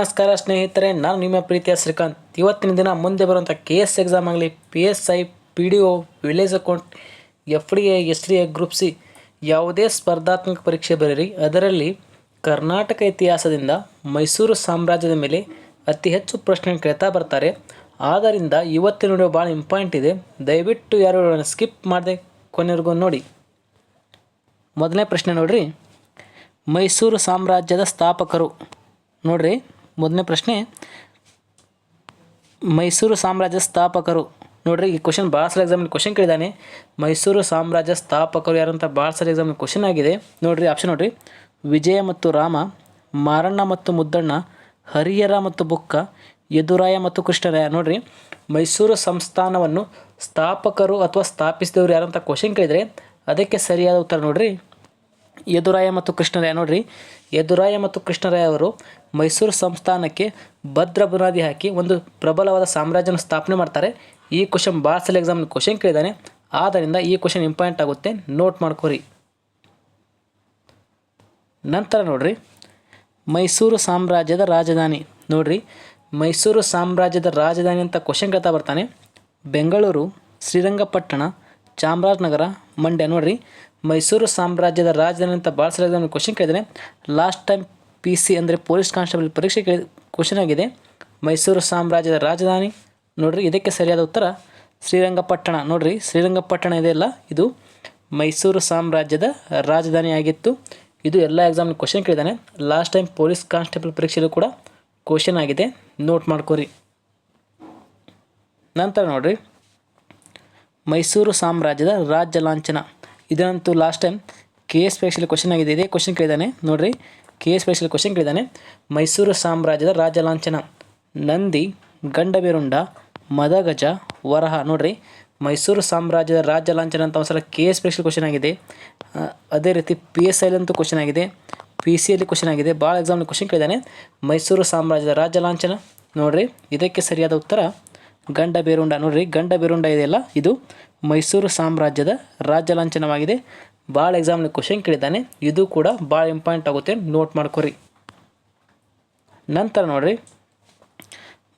ನಮಸ್ಕಾರ ಸ್ನೇಹಿತರೆ, ನಾನು ನಿಮ್ಮ ಪ್ರೀತಿಯ ಶ್ರೀಕಾಂತ್. ಇವತ್ತಿನ ದಿನ ಮುಂದೆ ಬರುವಂಥ ಕೆ ಎಸ್ ಎಕ್ಸಾಮ್ ಆಗಲಿ, P S I, P D O, village account, F D A, S D A, group C, ಯಾವುದೇ ಸ್ಪರ್ಧಾತ್ಮಕ ಪರೀಕ್ಷೆ ಬರೀರಿ. ಅದರಲ್ಲಿ ಕರ್ನಾಟಕ ಇತಿಹಾಸದಿಂದ ಮೈಸೂರು ಸಾಮ್ರಾಜ್ಯದ ಮೇಲೆ ಅತಿ ಹೆಚ್ಚು ಪ್ರಶ್ನೆ ಕೇಳ್ತಾ ಬರ್ತಾರೆ. ಆದ್ದರಿಂದ ಇವತ್ತಿನ ವಿಡಿಯೋ ಭಾಳ ಇಂಪಾರ್ಟೆಂಟ್ ಇದೆ. ದಯವಿಟ್ಟು ಯಾರು ಸ್ಕಿಪ್ ಮಾಡದೆ ಕೊನೆವರೆಗೂ ನೋಡಿ. ಮೊದಲನೇ ಪ್ರಶ್ನೆ ನೋಡಿರಿ. ಮೈಸೂರು ಸಾಮ್ರಾಜ್ಯದ ಸ್ಥಾಪಕರು ನೋಡ್ರಿ. ಮೊದಲನೇ ಪ್ರಶ್ನೆ, ಮೈಸೂರು ಸಾಮ್ರಾಜ್ಯ ಸ್ಥಾಪಕರು. ನೋಡ್ರಿ, ಈ ಕ್ವಶನ್ ಭಾಳ ಸಲ ಎಕ್ಸಾಮಲ್ಲಿ ಕ್ವಶನ್ ಕೇಳಿದಾನೆ. ಮೈಸೂರು ಸಾಮ್ರಾಜ್ಯ ಸ್ಥಾಪಕರು ಯಾರಂತ ಭಾಳ ಸಲ ಎಕ್ಸಾಮಲ್ಲಿ ಕ್ವಶನ್ ಆಗಿದೆ. ನೋಡ್ರಿ ಆಪ್ಷನ್ ನೋಡ್ರಿ. ವಿಜಯ ಮತ್ತು ರಾಮ, ಮಾರಣ್ಣ ಮತ್ತು ಮುದ್ದಣ್ಣ, ಹರಿಹರ ಮತ್ತು ಬುಕ್ಕ, ಯದುರಾಯ ಮತ್ತು ಕೃಷ್ಣರಾಯ. ನೋಡ್ರಿ, ಮೈಸೂರು ಸಂಸ್ಥಾನವನ್ನು ಸ್ಥಾಪಕರು ಅಥವಾ ಸ್ಥಾಪಿಸಿದವರು ಯಾರಂತ ಕ್ವಶನ್ ಕೇಳಿದರೆ ಅದಕ್ಕೆ ಸರಿಯಾದ ಉತ್ತರ ನೋಡ್ರಿ. ಯದುರಾಯ ಮತ್ತು ಕೃಷ್ಣರಾಯ. ನೋಡ್ರಿ ಯದುರಾಯ ಮತ್ತು ಕೃಷ್ಣರಾಯ ಅವರು ಮೈಸೂರು ಸಂಸ್ಥಾನಕ್ಕೆ ಭದ್ರ ಬುನಾದಿ ಹಾಕಿ ಒಂದು ಪ್ರಬಲವಾದ ಸಾಮ್ರಾಜ್ಯನ ಸ್ಥಾಪನೆ ಮಾಡ್ತಾರೆ. ಈ ಕ್ವಶನ್ ಭಾಳ ಸಲ ಎಕ್ಸಾಮ್ ಕ್ವಶನ್ ಕೇಳಿದ್ದಾನೆ. ಆದ್ದರಿಂದ ಈ ಕ್ವಶನ್ ಇಂಪಾರ್ಟೆಂಟ್ ಆಗುತ್ತೆ. ನೋಟ್ ಮಾಡ್ಕೊರಿ. ನಂತರ ನೋಡ್ರಿ. ಮೈಸೂರು ಸಾಮ್ರಾಜ್ಯದ ರಾಜಧಾನಿ. ನೋಡ್ರಿ. ಮೈಸೂರು ಸಾಮ್ರಾಜ್ಯದ ರಾಜಧಾನಿ ಅಂತ ಕ್ವಶನ್ ಕೇಳ್ತಾ ಬರ್ತಾನೆ. ಬೆಂಗಳೂರು, ಶ್ರೀರಂಗಪಟ್ಟಣ, ಚಾಮರಾಜನಗರ, ಮಂಡ್ಯ ನೋಡ್ರಿ. ಮೈಸೂರು ಸಾಮ್ರಾಜ್ಯದ ರಾಜಧಾನಿ ಅಂತ ಭಾಳ ಎಕ್ಸಾಮ್ ಕ್ವಶನ್ ಕೇಳಿದರೆ ಲಾಸ್ಟ್ ಟೈಮ್ ಪಿ ಸಿ ಅಂದರೆ ಪೊಲೀಸ್ ಕಾನ್ಸ್ಟೇಬಲ್ ಪರೀಕ್ಷೆ ಕೇಳಿ ಕ್ವಶನ್ ಆಗಿದೆ. ಮೈಸೂರು ಸಾಮ್ರಾಜ್ಯದ ರಾಜಧಾನಿ, ನೋಡ್ರಿ ಇದಕ್ಕೆ ಸರಿಯಾದ ಉತ್ತರ, ಶ್ರೀರಂಗಪಟ್ಟಣ. ನೋಡ್ರಿ, ಶ್ರೀರಂಗಪಟ್ಟಣ ಇದೆಯಲ್ಲ ಇದು ಮೈಸೂರು ಸಾಮ್ರಾಜ್ಯದ ರಾಜಧಾನಿ ಆಗಿತ್ತು. ಇದು ಎಲ್ಲ ಎಕ್ಸಾಮ್ ಕ್ವಶನ್ ಕೇಳಿದ್ದಾನೆ. ಲಾಸ್ಟ್ ಟೈಮ್ ಪೊಲೀಸ್ ಕಾನ್ಸ್ಟೇಬಲ್ ಪರೀಕ್ಷೆಯಲ್ಲೂ ಕೂಡ ಕ್ವಶನ್ ಆಗಿದೆ. ನೋಟ್ ಮಾಡ್ಕೋರಿ. ನಂತರ ನೋಡ್ರಿ, ಮೈಸೂರು ಸಾಮ್ರಾಜ್ಯದ ರಾಜ್ಯ ಲಾಂಛನ. ಇದಂತೂ ಲಾಸ್ಟ್ ಟೈಮ್ ಕೆ ಎಸ್ ಪರೀಕ್ಷೆಯಲ್ಲಿ ಕ್ವಶನ್ ಆಗಿದೆ. ಇದೇ ಕ್ವಶನ್ ಕೇಳಿದ್ದಾನೆ ನೋಡ್ರಿ. ಕೆ ಎಸ್ ಪರೀಕ್ಷೆಯಲ್ಲಿ ಕ್ವಶನ್ ಕೇಳಿದ್ದಾನೆ ಮೈಸೂರು ಸಾಮ್ರಾಜ್ಯದ ರಾಜಲಾಂಛನ ನಂದಿ, ಗಂಡಬೇರುಂಡ, ಮದಗಜ, ವರಹ. ನೋಡ್ರಿ. ಮೈಸೂರು ಸಾಮ್ರಾಜ್ಯದ ರಾಜ್ಯ ಲಾಂಛನ ಅಂತ ಒಂದ್ಸಲ ಕೆ ಎಸ್ ಕ್ವಶನ್ ಆಗಿದೆ. ಅದೇ ರೀತಿ ಪಿ ಎಸ್ ಐಲಂತೂ ಕ್ವಶನ್ ಆಗಿದೆ. ಪಿ ಸಿ ಎಲ್ಲಿ ಕ್ವಶನ್ ಆಗಿದೆ. ಭಾಳ ಎಕ್ಸಾಮ್ನಲ್ಲಿ ಕ್ವಶನ್ ಕೇಳಿದ್ದಾನೆ ಮೈಸೂರು ಸಾಮ್ರಾಜ್ಯದ ರಾಜ್ಯ ಲಾಂಛನ. ನೋಡ್ರಿ. ಇದಕ್ಕೆ ಸರಿಯಾದ ಉತ್ತರ ಗಂಡ ಬೇರುಂಡ, ನೋಡ್ರಿ, ಗಂಡ ಬೇರುಂಡ ಇದೆಯಲ್ಲ ಇದು ಮೈಸೂರು ಸಾಮ್ರಾಜ್ಯದ ರಾಜ್ಯ ಲಾಂಛನವಾಗಿದೆ. ಭಾಳ ಎಕ್ಸಾಮ್ನಲ್ಲಿ ಕ್ವಶನ್ ಕೇಳಿದ್ದಾನೆ. ಇದು ಕೂಡ ಭಾಳ ಇಂಪಾರ್ಟೆಂಟ್ ಆಗುತ್ತೆ ನೋಟ್ ಮಾಡ್ಕೊರಿ. ನಂತರ ನೋಡ್ರಿ,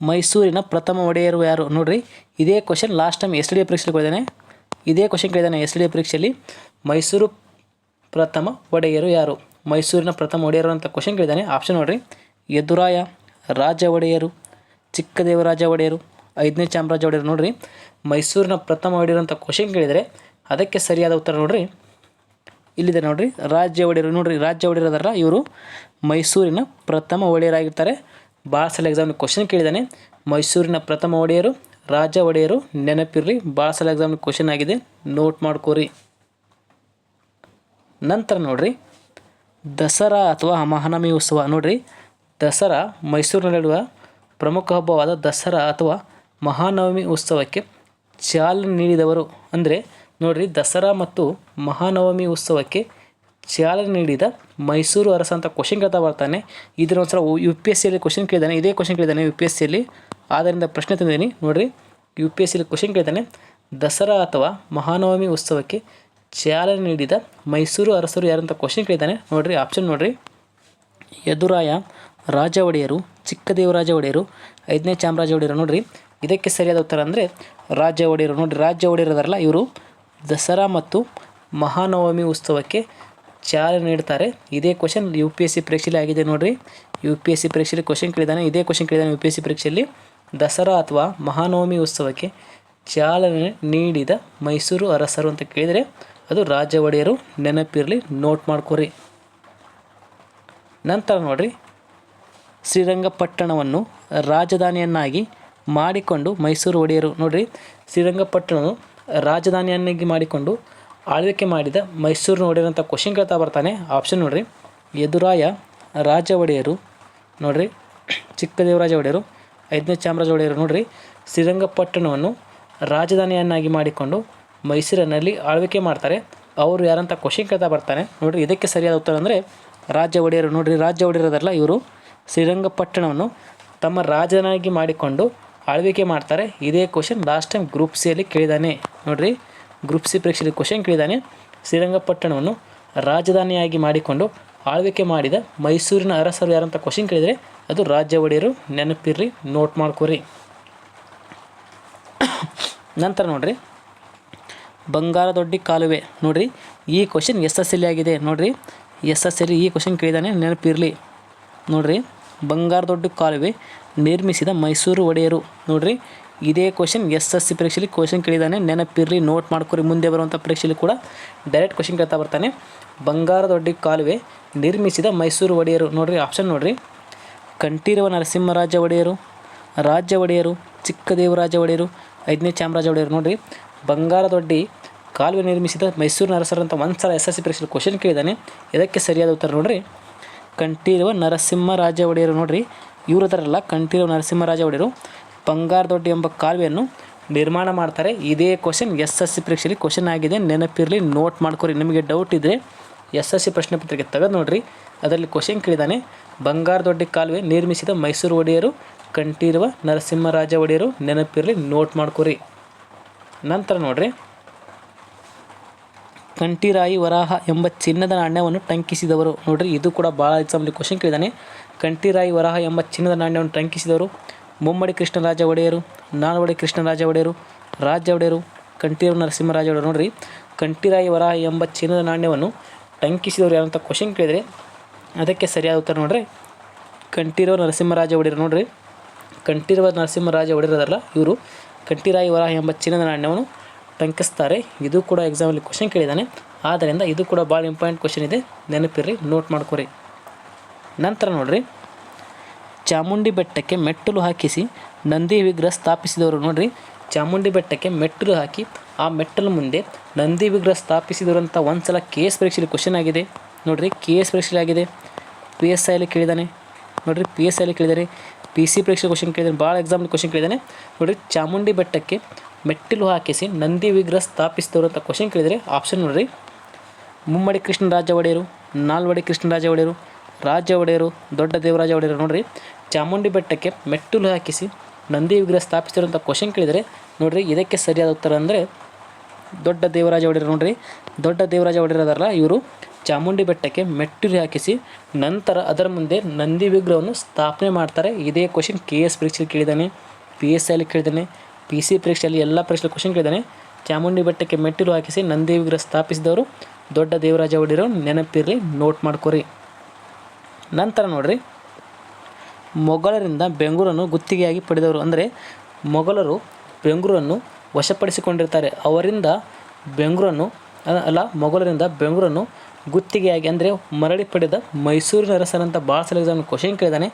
ಮೈಸೂರಿನ ಪ್ರಥಮ ಒಡೆಯರು ಯಾರು? ನೋಡ್ರಿ, ಇದೇ question last time S D A ಪರೀಕ್ಷೆಗೆ ಕೇಳಿದ್ದಾನೆ ಇದೇ ಕ್ವಶನ್ ಕೇಳಿದ್ದಾನೆ ಎಸ್ ಡಿ ಎ ಪರೀಕ್ಷೆಯಲ್ಲಿ ಮೈಸೂರು ಪ್ರಥಮ ಒಡೆಯರು ಯಾರು? ಮೈಸೂರಿನ ಪ್ರಥಮ ಒಡೆಯರು ಅಂತ ಕ್ವಶನ್ ಕೇಳಿದ್ದಾನೆ. ಆಪ್ಷನ್ ನೋಡ್ರಿ, ಯದುರಾಯ, ರಾಜ ಒಡೆಯರು, ಚಿಕ್ಕದೇವರಾಜ ಒಡೆಯರು ಐದನೇ ಚಾಮರಾಜ ಒಡೆಯರು ನೋಡ್ರಿ. ಮೈಸೂರಿನ ಪ್ರಥಮ ಒಡೆಯರು ಅಂತ ಕ್ವಶನ್ ಕೇಳಿದರೆ ಅದಕ್ಕೆ ಸರಿಯಾದ ಉತ್ತರ ನೋಡ್ರಿ. ಇಲ್ಲಿದೆ ನೋಡ್ರಿ. ರಾಜ್ಯ ಒಡೆಯರು ನೋಡ್ರಿ, ರಾಜ್ಯ ಒಡೆಯರು ಅದರ ಇವರು ಮೈಸೂರಿನ ಪ್ರಥಮ ಒಡೆಯರಾಗಿರ್ತಾರೆ ಭಾಳ ಸಲ ಎಕ್ಸಾಮ್ ಕ್ವಶನ್ ಕೇಳಿದ್ದಾನೆ ಮೈಸೂರಿನ ಪ್ರಥಮ ಒಡೆಯರು ರಾಜ ಒಡೆಯರು ನೆನಪಿರ್ರಿ ಭಾಳ ಸಲ ಎಕ್ಸಾಮ್ ಕ್ವಶನ್ ಆಗಿದೆ. ನೋಟ್ ಮಾಡ್ಕೋರಿ. ನಂತರ ನೋಡ್ರಿ. ದಸರಾ ಅಥವಾ ಮಹಾನವಮಿ ಉತ್ಸವ ನೋಡ್ರಿ. ದಸರಾ ಮೈಸೂರಿನಲ್ಲಿರುವ ಪ್ರಮುಖ ಹಬ್ಬವಾದ ದಸರಾ ಅಥವಾ ಮಹಾನವಮಿ ಉತ್ಸವಕ್ಕೆ ಚಾಲನೆ ನೀಡಿದವರು ಅಂದರೆ ನೋಡ್ರಿ ದಸರಾ ಮತ್ತು ಮಹಾನವಮಿ ಉತ್ಸವಕ್ಕೆ ಚಾಲನೆ ನೀಡಿದ ಮೈಸೂರು ಅರಸ ಅಂತ ಕ್ವಶನ್ ಕೇಳ್ತಾ ಬರ್ತಾನೆ. ಇದರ ಯು ಪಿ ಎಸ್ ಸಿಯಲ್ಲಿ ಕ್ವಶನ್ ಕೇಳಿದ್ದಾನೆ ಇದೇ ಕ್ವಶನ್ ಕೇಳಿದ್ದಾನೆ ಯು ಪಿ ಎಸ್ ಸಿಯಲ್ಲಿ ಆದ್ದರಿಂದ ಪ್ರಶ್ನೆ ತಂದಿದ್ದೀನಿ. ನೋಡಿರಿ ಯು ಪಿ ಎಸ್ ಸಿಯಲ್ಲಿ ಕ್ವಶನ್ ಕೇಳ್ತಾನೆ. ದಸರಾ ಅಥವಾ ಮಹಾನವಮಿ ಉತ್ಸವಕ್ಕೆ ಚಾಲನೆ ನೀಡಿದ ಮೈಸೂರು ಅರಸರು ಯಾರಂತ ಕ್ವಶನ್ ಕೇಳಿದ್ದಾನೆ ನೋಡಿರಿ ಆಪ್ಷನ್ ನೋಡಿರಿ. ಯದುರಾಯ ರಾಜ ಒಡೆಯರು, ಚಿಕ್ಕದೇವರಾಜ ಒಡೆಯರು, ಐದನೇ ಚಾಮರಾಜ ಒಡೆಯರು. ನೋಡ್ರಿ ಇದಕ್ಕೆ ಸರಿಯಾದ ಉತ್ತರ ಅಂದರೆ ರಾಜ್ಯ ಒಡೆಯರು. ನೋಡಿ, ರಾಜ್ಯ ಒಡೆಯರದಾರಲ್ಲ ಇವರು. ದಸರಾ ಮತ್ತು ಮಹಾನವಮಿ ಉತ್ಸವಕ್ಕೆ ಚಾಲನೆ ನೀಡ್ತಾರೆ. ಇದೇ question U P S C ಪರೀಕ್ಷೆಯಲ್ಲಿ ಆಗಿದೆ ನೋಡಿರಿ. ಯು ಪಿ ಎಸ್ ಸಿ ಪರೀಕ್ಷೆಯಲ್ಲಿ ಕ್ವಶನ್ ಕೇಳಿದ್ದಾನೆ. ಇದೇ ಕ್ವಶನ್ ಕೇಳಿದ್ದಾನೆ ಯು ಪಿ ಎಸ್ ಸಿ ಪರೀಕ್ಷೆಯಲ್ಲಿ. ದಸರಾ ಅಥವಾ ಮಹಾನವಮಿ ಉತ್ಸವಕ್ಕೆ ಚಾಲನೆ ನೀಡಿದ ಮೈಸೂರು ಅರಸರು ಅಂತ ಕೇಳಿದರೆ ಅದು ರಾಜ ಒಡೆಯರು. ನೆನಪಿರಲಿ ನೋಟ್ ಮಾಡ್ಕೊರಿ. ನಂತರ ನೋಡಿರಿ. ಶ್ರೀರಂಗಪಟ್ಟಣವನ್ನು ರಾಜಧಾನಿಯನ್ನಾಗಿ ಮಾಡಿಕೊಂಡು ಮೈಸೂರು ಒಡೆಯರು ನೋಡ್ರಿ, ಶ್ರೀರಂಗಪಟ್ಟಣವು ರಾಜಧಾನಿಯನ್ನಾಗಿ ಮಾಡಿಕೊಂಡು ಆಳ್ವಿಕೆ ಮಾಡಿದ ಮೈಸೂರಿನ ಒಡೆಯರು ಅಂತ ಕ್ವಶನ್ ಕೇಳ್ತಾ ಬರ್ತಾನೆ. ಆಪ್ಷನ್ ನೋಡ್ರಿ, ಎದುರಾಯ ರಾಜ ಒಡೆಯರು ನೋಡ್ರಿ, ಚಿಕ್ಕದೇವರಾಜ ಒಡೆಯರು, ಐದನೇ ಚಾಮರಾಜ ಒಡೆಯರು ನೋಡ್ರಿ, ಶ್ರೀರಂಗಪಟ್ಟಣವನ್ನು ರಾಜಧಾನಿಯನ್ನಾಗಿ ಮಾಡಿಕೊಂಡು ಮೈಸೂರಿನಲ್ಲಿ ಆಳ್ವಿಕೆ ಮಾಡ್ತಾರೆ. ಅವರು ಯಾರಂತ ಕ್ವಶನ್ ಕೇಳ್ತಾ ಬರ್ತಾನೆ. ನೋಡ್ರಿ, ಇದಕ್ಕೆ ಸರಿಯಾದ ಉತ್ತರ ಅಂದರೆ ರಾಜ್ಯ ಒಡೆಯರು. ನೋಡ್ರಿ ರಾಜ್ಯ ಒಡೆಯರದಲ್ಲ ಇವರು. ಶ್ರೀರಂಗಪಟ್ಟಣವನ್ನು ತಮ್ಮ ರಾಜನಾಗಿ ಮಾಡಿಕೊಂಡು ಆಳ್ವಿಕೆ ಮಾಡ್ತಾರೆ. ಇದೇ ಕ್ವಶನ್ ಲಾಸ್ಟ್ ಟೈಮ್ ಗ್ರೂಪ್ ಸಿಯಲ್ಲಿ ಕೇಳಿದಾನೆ. ನೋಡ್ರಿ ಗ್ರೂಪ್ ಸಿ ಪರೀಕ್ಷೆಯಲ್ಲಿ ಕ್ವಶನ್ ಕೇಳಿದಾನೆ. ಶ್ರೀರಂಗಪಟ್ಟಣವನ್ನು ರಾಜಧಾನಿಯಾಗಿ ಮಾಡಿಕೊಂಡು ಆಳ್ವಿಕೆ ಮಾಡಿದ ಮೈಸೂರಿನ ಅರಸರು ಯಾರಂತ ಕ್ವಶನ್ ಕೇಳಿದರೆ, ಅದು ರಾಜ್ಯ ಒಡೆಯರು ನೆನಪಿರ್ರಿ ನೋಟ್ ಮಾಡ್ಕೊರಿ. ನಂತರ ನೋಡ್ರಿ, ಬಂಗಾರದೊಡ್ಡಿ ಕಾಲುವೆ. ನೋಡ್ರಿ, ಈ ಕ್ವಶನ್ ಎಸ್ ಎಸ್ ಎಲ್ ಆಗಿದೆ. ನೋಡ್ರಿ, ಎಸ್ ಎಸ್ ಎಲ್ ಈ ಕ್ವಶನ್ ಕೇಳಿದಾನೆ, ನೆನಪಿರಲಿ. ನೋಡ್ರಿ, ಬಂಗಾರದೊಡ್ಡಿ ಕಾಲುವೆ. ನಿರ್ಮಿಸಿದ ಮೈಸೂರು ಒಡೆಯರು. ನೋಡ್ರಿ, ಇದೇ ಕ್ವಶನ್ ಎಸ್ ಎಸ್ ಸಿ ಪರೀಕ್ಷೆಯಲ್ಲಿ ಕ್ವಶನ್ ಕೇಳಿದಾನೆ ನೆನಪಿರಲಿ ನೋಟ್ ಮಾಡ್ಕೊರಿ, ಮುಂದೆ ಬರುವಂಥ ಪರೀಕ್ಷೆಯಲ್ಲಿ ಕೂಡ ಡೈರೆಕ್ಟ್ ಕ್ವಶನ್ ಕೇಳ್ತಾ ಬರ್ತಾನೆ. ಬಂಗಾರದೊಡ್ಡಿ ಕಾಲುವೆ ನಿರ್ಮಿಸಿದ ಮೈಸೂರು ಒಡೆಯರು. ನೋಡ್ರಿ ಆಪ್ಷನ್ ನೋಡ್ರಿ. ಕಂಠೀರವ ನರಸಿಂಹರಾಜ ಒಡೆಯರು, ರಾಜ್ಯ ಒಡೆಯರು, ಚಿಕ್ಕದೇವರಾಜ ಒಡೆಯರು, ಐದನೇ ಚಾಮರಾಜ ಒಡೆಯರು. ನೋಡ್ರಿ ಬಂಗಾರದೊಡ್ಡಿ ಕಾಲುವೆ ನಿರ್ಮಿಸಿದ ಮೈಸೂರು ನರಸರ ಅಂತ ಒಂದು ಸಲ ಎಸ್ ಎಸ್ ಸಿ ಪರೀಕ್ಷೆಯಲ್ಲಿ ಕ್ವಶನ್ ಕೇಳಿದ್ದಾನೆ. ಇದಕ್ಕೆ ಸರಿಯಾದ ಉತ್ತರ ನೋಡ್ರಿ. ಕಂಠೀರವ ನರಸಿಂಹರಾಜ ಒಡೆಯರು. ನೋಡ್ರಿ ಇವರು ಅದರಲ್ಲ ಕಂಠೀರವ ನರಸಿಂಹರಾಜ ಒಡೆಯರು ಬಂಗಾರದೊಡ್ಡಿ ಎಂಬ ಕಾಲುವೆಯನ್ನು ನಿರ್ಮಾಣ ಮಾಡ್ತಾರೆ. ಇದೇ ಕ್ವಶನ್ ಎಸ್ ಎಸ್ ಸಿ ಪರೀಕ್ಷೆಯಲ್ಲಿ ಕ್ವಶನ್ ಆಗಿದೆ. ನೆನಪಿರಲಿ ನೋಟ್ ಮಾಡ್ಕೊರಿ. ನಿಮಗೆ ಡೌಟ್ ಇದ್ದರೆ ಎಸ್ ಎಸ್ ಸಿ ಪ್ರಶ್ನೆ ಪತ್ರಿಕೆ ತೆಗೆದು ನೋಡ್ರಿ. ಅದರಲ್ಲಿ ಕ್ವಶನ್ ಕೇಳಿದಾನೆ ಬಂಗಾರದೊಡ್ಡಿ ಕಾಲುವೆ ನಿರ್ಮಿಸಿದ ಮೈಸೂರು ಒಡೆಯರು, ಕಂಠೀರವ ನರಸಿಂಹರಾಜ ಒಡೆಯರು, ನೆನಪಿರಲಿ ನೋಟ್ ಮಾಡ್ಕೊರಿ. ನಂತರ ನೋಡ್ರಿ. ಕಂಠೀರಾಯಿ ವರಾಹ ಎಂಬ ಚಿನ್ನದ ನಾಣ್ಯವನ್ನು ಟಂಕಿಸಿದವರು. ನೋಡ್ರಿ, ಇದು ಕೂಡ ಭಾಳ ಎಕ್ಸಾಮ್ಲಿ ಕ್ವಶನ್ ಕೇಳಿದಾನೆ. ಕಂಠಿರಾಯಿ ವರಾಹ ಎಂಬ ಚಿನ್ನದ ನಾಣ್ಯವನ್ನು ಟಂಕಿಸಿದವರು ಮುಮ್ಮಡಿ ಕೃಷ್ಣರಾಜ ಒಡೆಯರು, ನಾಲ್ವಡಿ ಕೃಷ್ಣರಾಜ ಒಡೆಯರು, ರಾಜ ಒಡೆಯರು, ಕಂಠೀರವ ನರಸಿಂಹರಾಜ ಒಡೆಯರು. ನೋಡ್ರಿ, ಕಂಠಿರಾಯಿ ವರಾಹ ಎಂಬ ಚಿನ್ನದ ನಾಣ್ಯವನ್ನು ಟಂಕಿಸಿದವರು ಅಂತ ಕ್ವಶನ್ ಕೇಳಿದರೆ ಅದಕ್ಕೆ ಸರಿಯಾದ ಉತ್ತರ ನೋಡ್ರಿ. ಕಂಠೀರವ ನರಸಿಂಹರಾಜ ಒಡೆಯರು ನೋಡ್ರಿ. ಕಂಠೀರವ ನರಸಿಂಹರಾಜ ಒಡೆಯರದಲ್ಲ ಇವರು. ಕಂಠೀರಾಯಿ ವರಾಹ ಎಂಬ ಚಿನ್ನದ ನಾಣ್ಯವನ್ನು ಟಂಕಿಸ್ತಾರೆ. ಇದು ಕೂಡ ಎಕ್ಸಾಮಲ್ಲಿ ಕ್ವಶನ್ ಕೇಳಿದ್ದಾನೆ ಆದ್ದರಿಂದ ಇದು ಕೂಡ ಭಾಳ ಇಂಪಾರ್ಟೆಂಟ್ ಕ್ವಶನ್ ಇದೆ. ನೆನಪಿರ್ರಿ ನೋಟ್ ಮಾಡ್ಕೊರಿ. ನಂತರ ನೋಡಿರಿ. ಚಾಮುಂಡಿ ಬೆಟ್ಟಕ್ಕೆ ಮೆಟ್ಟಲು ಹಾಕಿಸಿ ನಂದಿ ವಿಗ್ರಹ ಸ್ಥಾಪಿಸಿದವರು ನೋಡಿರಿ. ಚಾಮುಂಡಿ ಬೆಟ್ಟಕ್ಕೆ ಮೆಟ್ಟಲು ಹಾಕಿ ಆ ಮೆಟ್ಟಲು ಮುಂದೆ ನಂದಿ ವಿಗ್ರಹ ಸ್ಥಾಪಿಸಿದವರು ಅಂತ ಒಂದು ಸಲ ಕೆ ಎಸ್ ಪರೀಕ್ಷೆಯಲ್ಲಿ ಕ್ವಶನ್ ಆಗಿದೆ. ನೋಡಿರಿ ಕೆ ಎಸ್ ಪರೀಕ್ಷೆಯಲ್ಲಿ ಆಗಿದೆ ಪಿ ಎಸ್ ಐಲಿ ಕೇಳಿದ್ದಾನೆ ನೋಡಿರಿ ಪಿ ಎಸ್ ಐಲಿ ಕೇಳಿದ್ದಾರೆ ಪಿ ಸಿ ಪರೀಕ್ಷೆ ಕ್ವಶನ್ ಕೇಳಿದ್ದಾನೆ ಭಾಳ ಎಕ್ಸಾಮ್ ಕ್ವಶನ್ ಕೇಳಿದ್ದಾನೆ ನೋಡಿರಿ, ಚಾಮುಂಡಿ ಬೆಟ್ಟಕ್ಕೆ ಮೆಟ್ಟಿಲು ಹಾಕಿಸಿ ನಂದಿ ವಿಗ್ರಹ ಸ್ಥಾಪಿಸಿದವರು ಅಂತ ಕ್ವಶನ್ ಕೇಳಿದರೆ ಆಪ್ಷನ್ ನೋಡ್ರಿ. ಮುಮ್ಮಡಿ ಕೃಷ್ಣರಾಜ ಒಡೆಯರು, ನಾಲ್ವಡಿ ಕೃಷ್ಣರಾಜ ಒಡೆಯರು, ರಾಜ ಒಡೆಯರು, ದೊಡ್ಡ ದೇವರಾಜ ಒಡೆಯರು ನೋಡ್ರಿ. ಚಾಮುಂಡಿ ಬೆಟ್ಟಕ್ಕೆ ಮೆಟ್ಟಿಲು ಹಾಕಿಸಿ ನಂದಿ ವಿಗ್ರಹ ಸ್ಥಾಪಿಸಿದರು ಅಂತ ಕ್ವಶನ್ ಕೇಳಿದರೆ ನೋಡ್ರಿ ಇದಕ್ಕೆ ಸರಿಯಾದ ಉತ್ತರ ಅಂದರೆ ದೊಡ್ಡ ದೇವರಾಜ ಒಡೆಯರು ನೋಡ್ರಿ. ದೊಡ್ಡ ದೇವರಾಜ ಒಡೆಯರು ಅದಾರಲ್ಲ ಇವರು. ಚಾಮುಂಡಿ ಬೆಟ್ಟಕ್ಕೆ ಮೆಟ್ಟಿಲು ಹಾಕಿಸಿ ನಂತರ ಅದರ ಮುಂದೆ ನಂದಿ ವಿಗ್ರಹವನ್ನು ಸ್ಥಾಪನೆ ಮಾಡ್ತಾರೆ. ಇದೇ ಕ್ವಶನ್ ಕೆ ಎಸ್ ಪರೀಕ್ಷೆಗೆ ಕೇಳಿದ್ದಾನೆ. ಪಿ ಎಸ್ ಐಲಿ ಕೇಳಿದ್ದಾನೆ. ಪಿ ಸಿ ಪರೀಕ್ಷೆಯಲ್ಲಿ ಎಲ್ಲ ಪರೀಕ್ಷೆ ಕ್ವಶನ್ ಕೇಳಿದ್ದಾನೆ. ಚಾಮುಂಡಿ ಬೆಟ್ಟಕ್ಕೆ ಮೆಟ್ಟಿಲು ಹಾಕಿಸಿ ನಂದಿ ವಿಗ್ರಹ ಸ್ಥಾಪಿಸಿದವರು. ದೊಡ್ಡ ದೇವರಾಜ ಒಡೆಯರು, ನೆನಪಿರಲಿ ನೋಟ್ ಮಾಡ್ಕೊರಿ. ನಂತರ ನೋಡ್ರಿ. ಮೊಘಲರಿಂದ ಬೆಂಗಳೂರನ್ನು ಗುತ್ತಿಗೆಯಾಗಿ ಪಡೆದವರು ಅಂದರೆ ಮೊಘಲರು ಬೆಂಗಳೂರನ್ನು ವಶಪಡಿಸಿಕೊಂಡಿರ್ತಾರೆ. ಅವರಿಂದ ಬೆಂಗಳೂರನ್ನು ಅಲ್ಲ, ಮೊಘಲರಿಂದ ಬೆಂಗಳೂರನ್ನು ಗುತ್ತಿಗೆಯಾಗಿ ಅಂದರೆ ಮರಳಿ ಪಡೆದ ಮೈಸೂರಿನ ಅರಸರಂತ ಭಾಳ ಸಲ ಕ್ವಶನ್ ಕೇಳಿದಾನೆ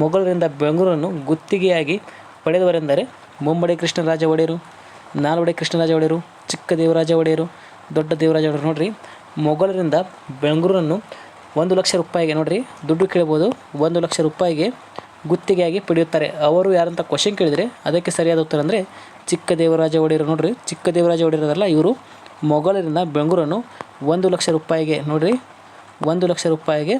ಮೊಘಲರಿಂದ ಬೆಂಗಳೂರನ್ನು ಗುತ್ತಿಗೆಯಾಗಿ ಪಡೆದವರೆಂದರೆ ಮುಂಬಡೆ ಕೃಷ್ಣರಾಜ ಒಡೆಯರು, ನಾಲ್ವಡೆ ಕೃಷ್ಣರಾಜ ಒಡೆಯರು, ಚಿಕ್ಕ ದೇವರಾಜ ಒಡೆಯರು, ದೊಡ್ಡ ದೇವರಾಜ ಒಡೆಯರು. ನೋಡ್ರಿ, ಮೊಘಲರಿಂದ ಬೆಂಗಳೂರನ್ನು ಒಂದು ಲಕ್ಷ ರೂಪಾಯಿಗೆ, ನೋಡ್ರಿ, ದುಡ್ಡು ಕೇಳ್ಬೋದು, ಒಂದು ಲಕ್ಷ ರೂಪಾಯಿಗೆ ಗುತ್ತಿಗೆಯಾಗಿ ಪಡೆಯುತ್ತಾರೆ. ಅವರು ಯಾರಂತ ಕ್ವಶನ್ ಕೇಳಿದರೆ ಅದಕ್ಕೆ ಸರಿಯಾದ ಉತ್ತರ ಅಂದರೆ ಚಿಕ್ಕ ದೇವರಾಜ ಒಡೆಯರು. ನೋಡ್ರಿ, ಚಿಕ್ಕ ದೇವರಾಜ ಒಡೆಯರಲ್ಲ ಇವರು. ಮೊಘಲರಿಂದ ಬೆಂಗಳೂರನ್ನು ಒಂದು ಲಕ್ಷ ರೂಪಾಯಿಗೆ, ನೋಡ್ರಿ, ಒಂದು ಲಕ್ಷ ರೂಪಾಯಿಗೆ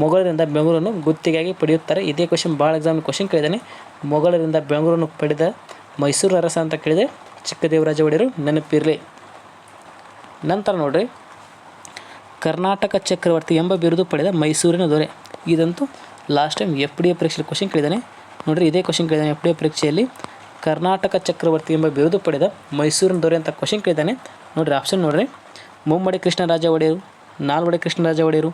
ಮೊಘಲರಿಂದ ಬೆಂಗಳೂರನ್ನು ಗುತ್ತಿಗೆಯಾಗಿ ಪಡೆಯುತ್ತಾರೆ. ಇದೇ ಕ್ವಶನ್ ಭಾಳ ಎಕ್ಸಾಮ್ ಕ್ವಶನ್ ಕೇಳಿದ್ದಾನೆ. ಮೊಘಲರಿಂದ ಬೆಂಗಳೂರನ್ನು ಪಡೆದ ಮೈಸೂರು ಅರಸ ಅಂತ ಕೇಳಿದೆ ಚಿಕ್ಕದೇವರಾಜ ಒಡೆಯರು ನೆನಪಿರಲಿ. ನಂತರ ನೋಡ್ರಿ. ಕರ್ನಾಟಕ ಚಕ್ರವರ್ತಿ ಎಂಬ ಬಿರುದು ಪಡೆದ ಮೈಸೂರಿನ ದೊರೆ. ಇದಂತೂ last time F D A ಪರೀಕ್ಷೆಯಲ್ಲಿ ಕ್ವಶನ್ ಕೇಳಿದ್ದಾನೆ. ನೋಡ್ರಿ, ಇದೇ ಕ್ವಶನ್ ಕೇಳಿದ್ದಾನೆ ಎಫ್ ಡಿ ಎ ಪರೀಕ್ಷೆಯಲ್ಲಿ. ಕರ್ನಾಟಕ ಚಕ್ರವರ್ತಿ ಎಂಬ ಬಿರುದು ಪಡೆದ ಮೈಸೂರಿನ ದೊರೆ ಅಂತ ಕ್ವಶನ್ ಕೇಳಿದ್ದಾನೆ. ನೋಡ್ರಿ ಆಪ್ಷನ್ ನೋಡ್ರಿ. ಮುಮ್ಮಡಿ ಕೃಷ್ಣರಾಜ ಒಡೆಯರು, ನಾಲ್ವಡಿ ಕೃಷ್ಣರಾಜ ಒಡೆಯರು,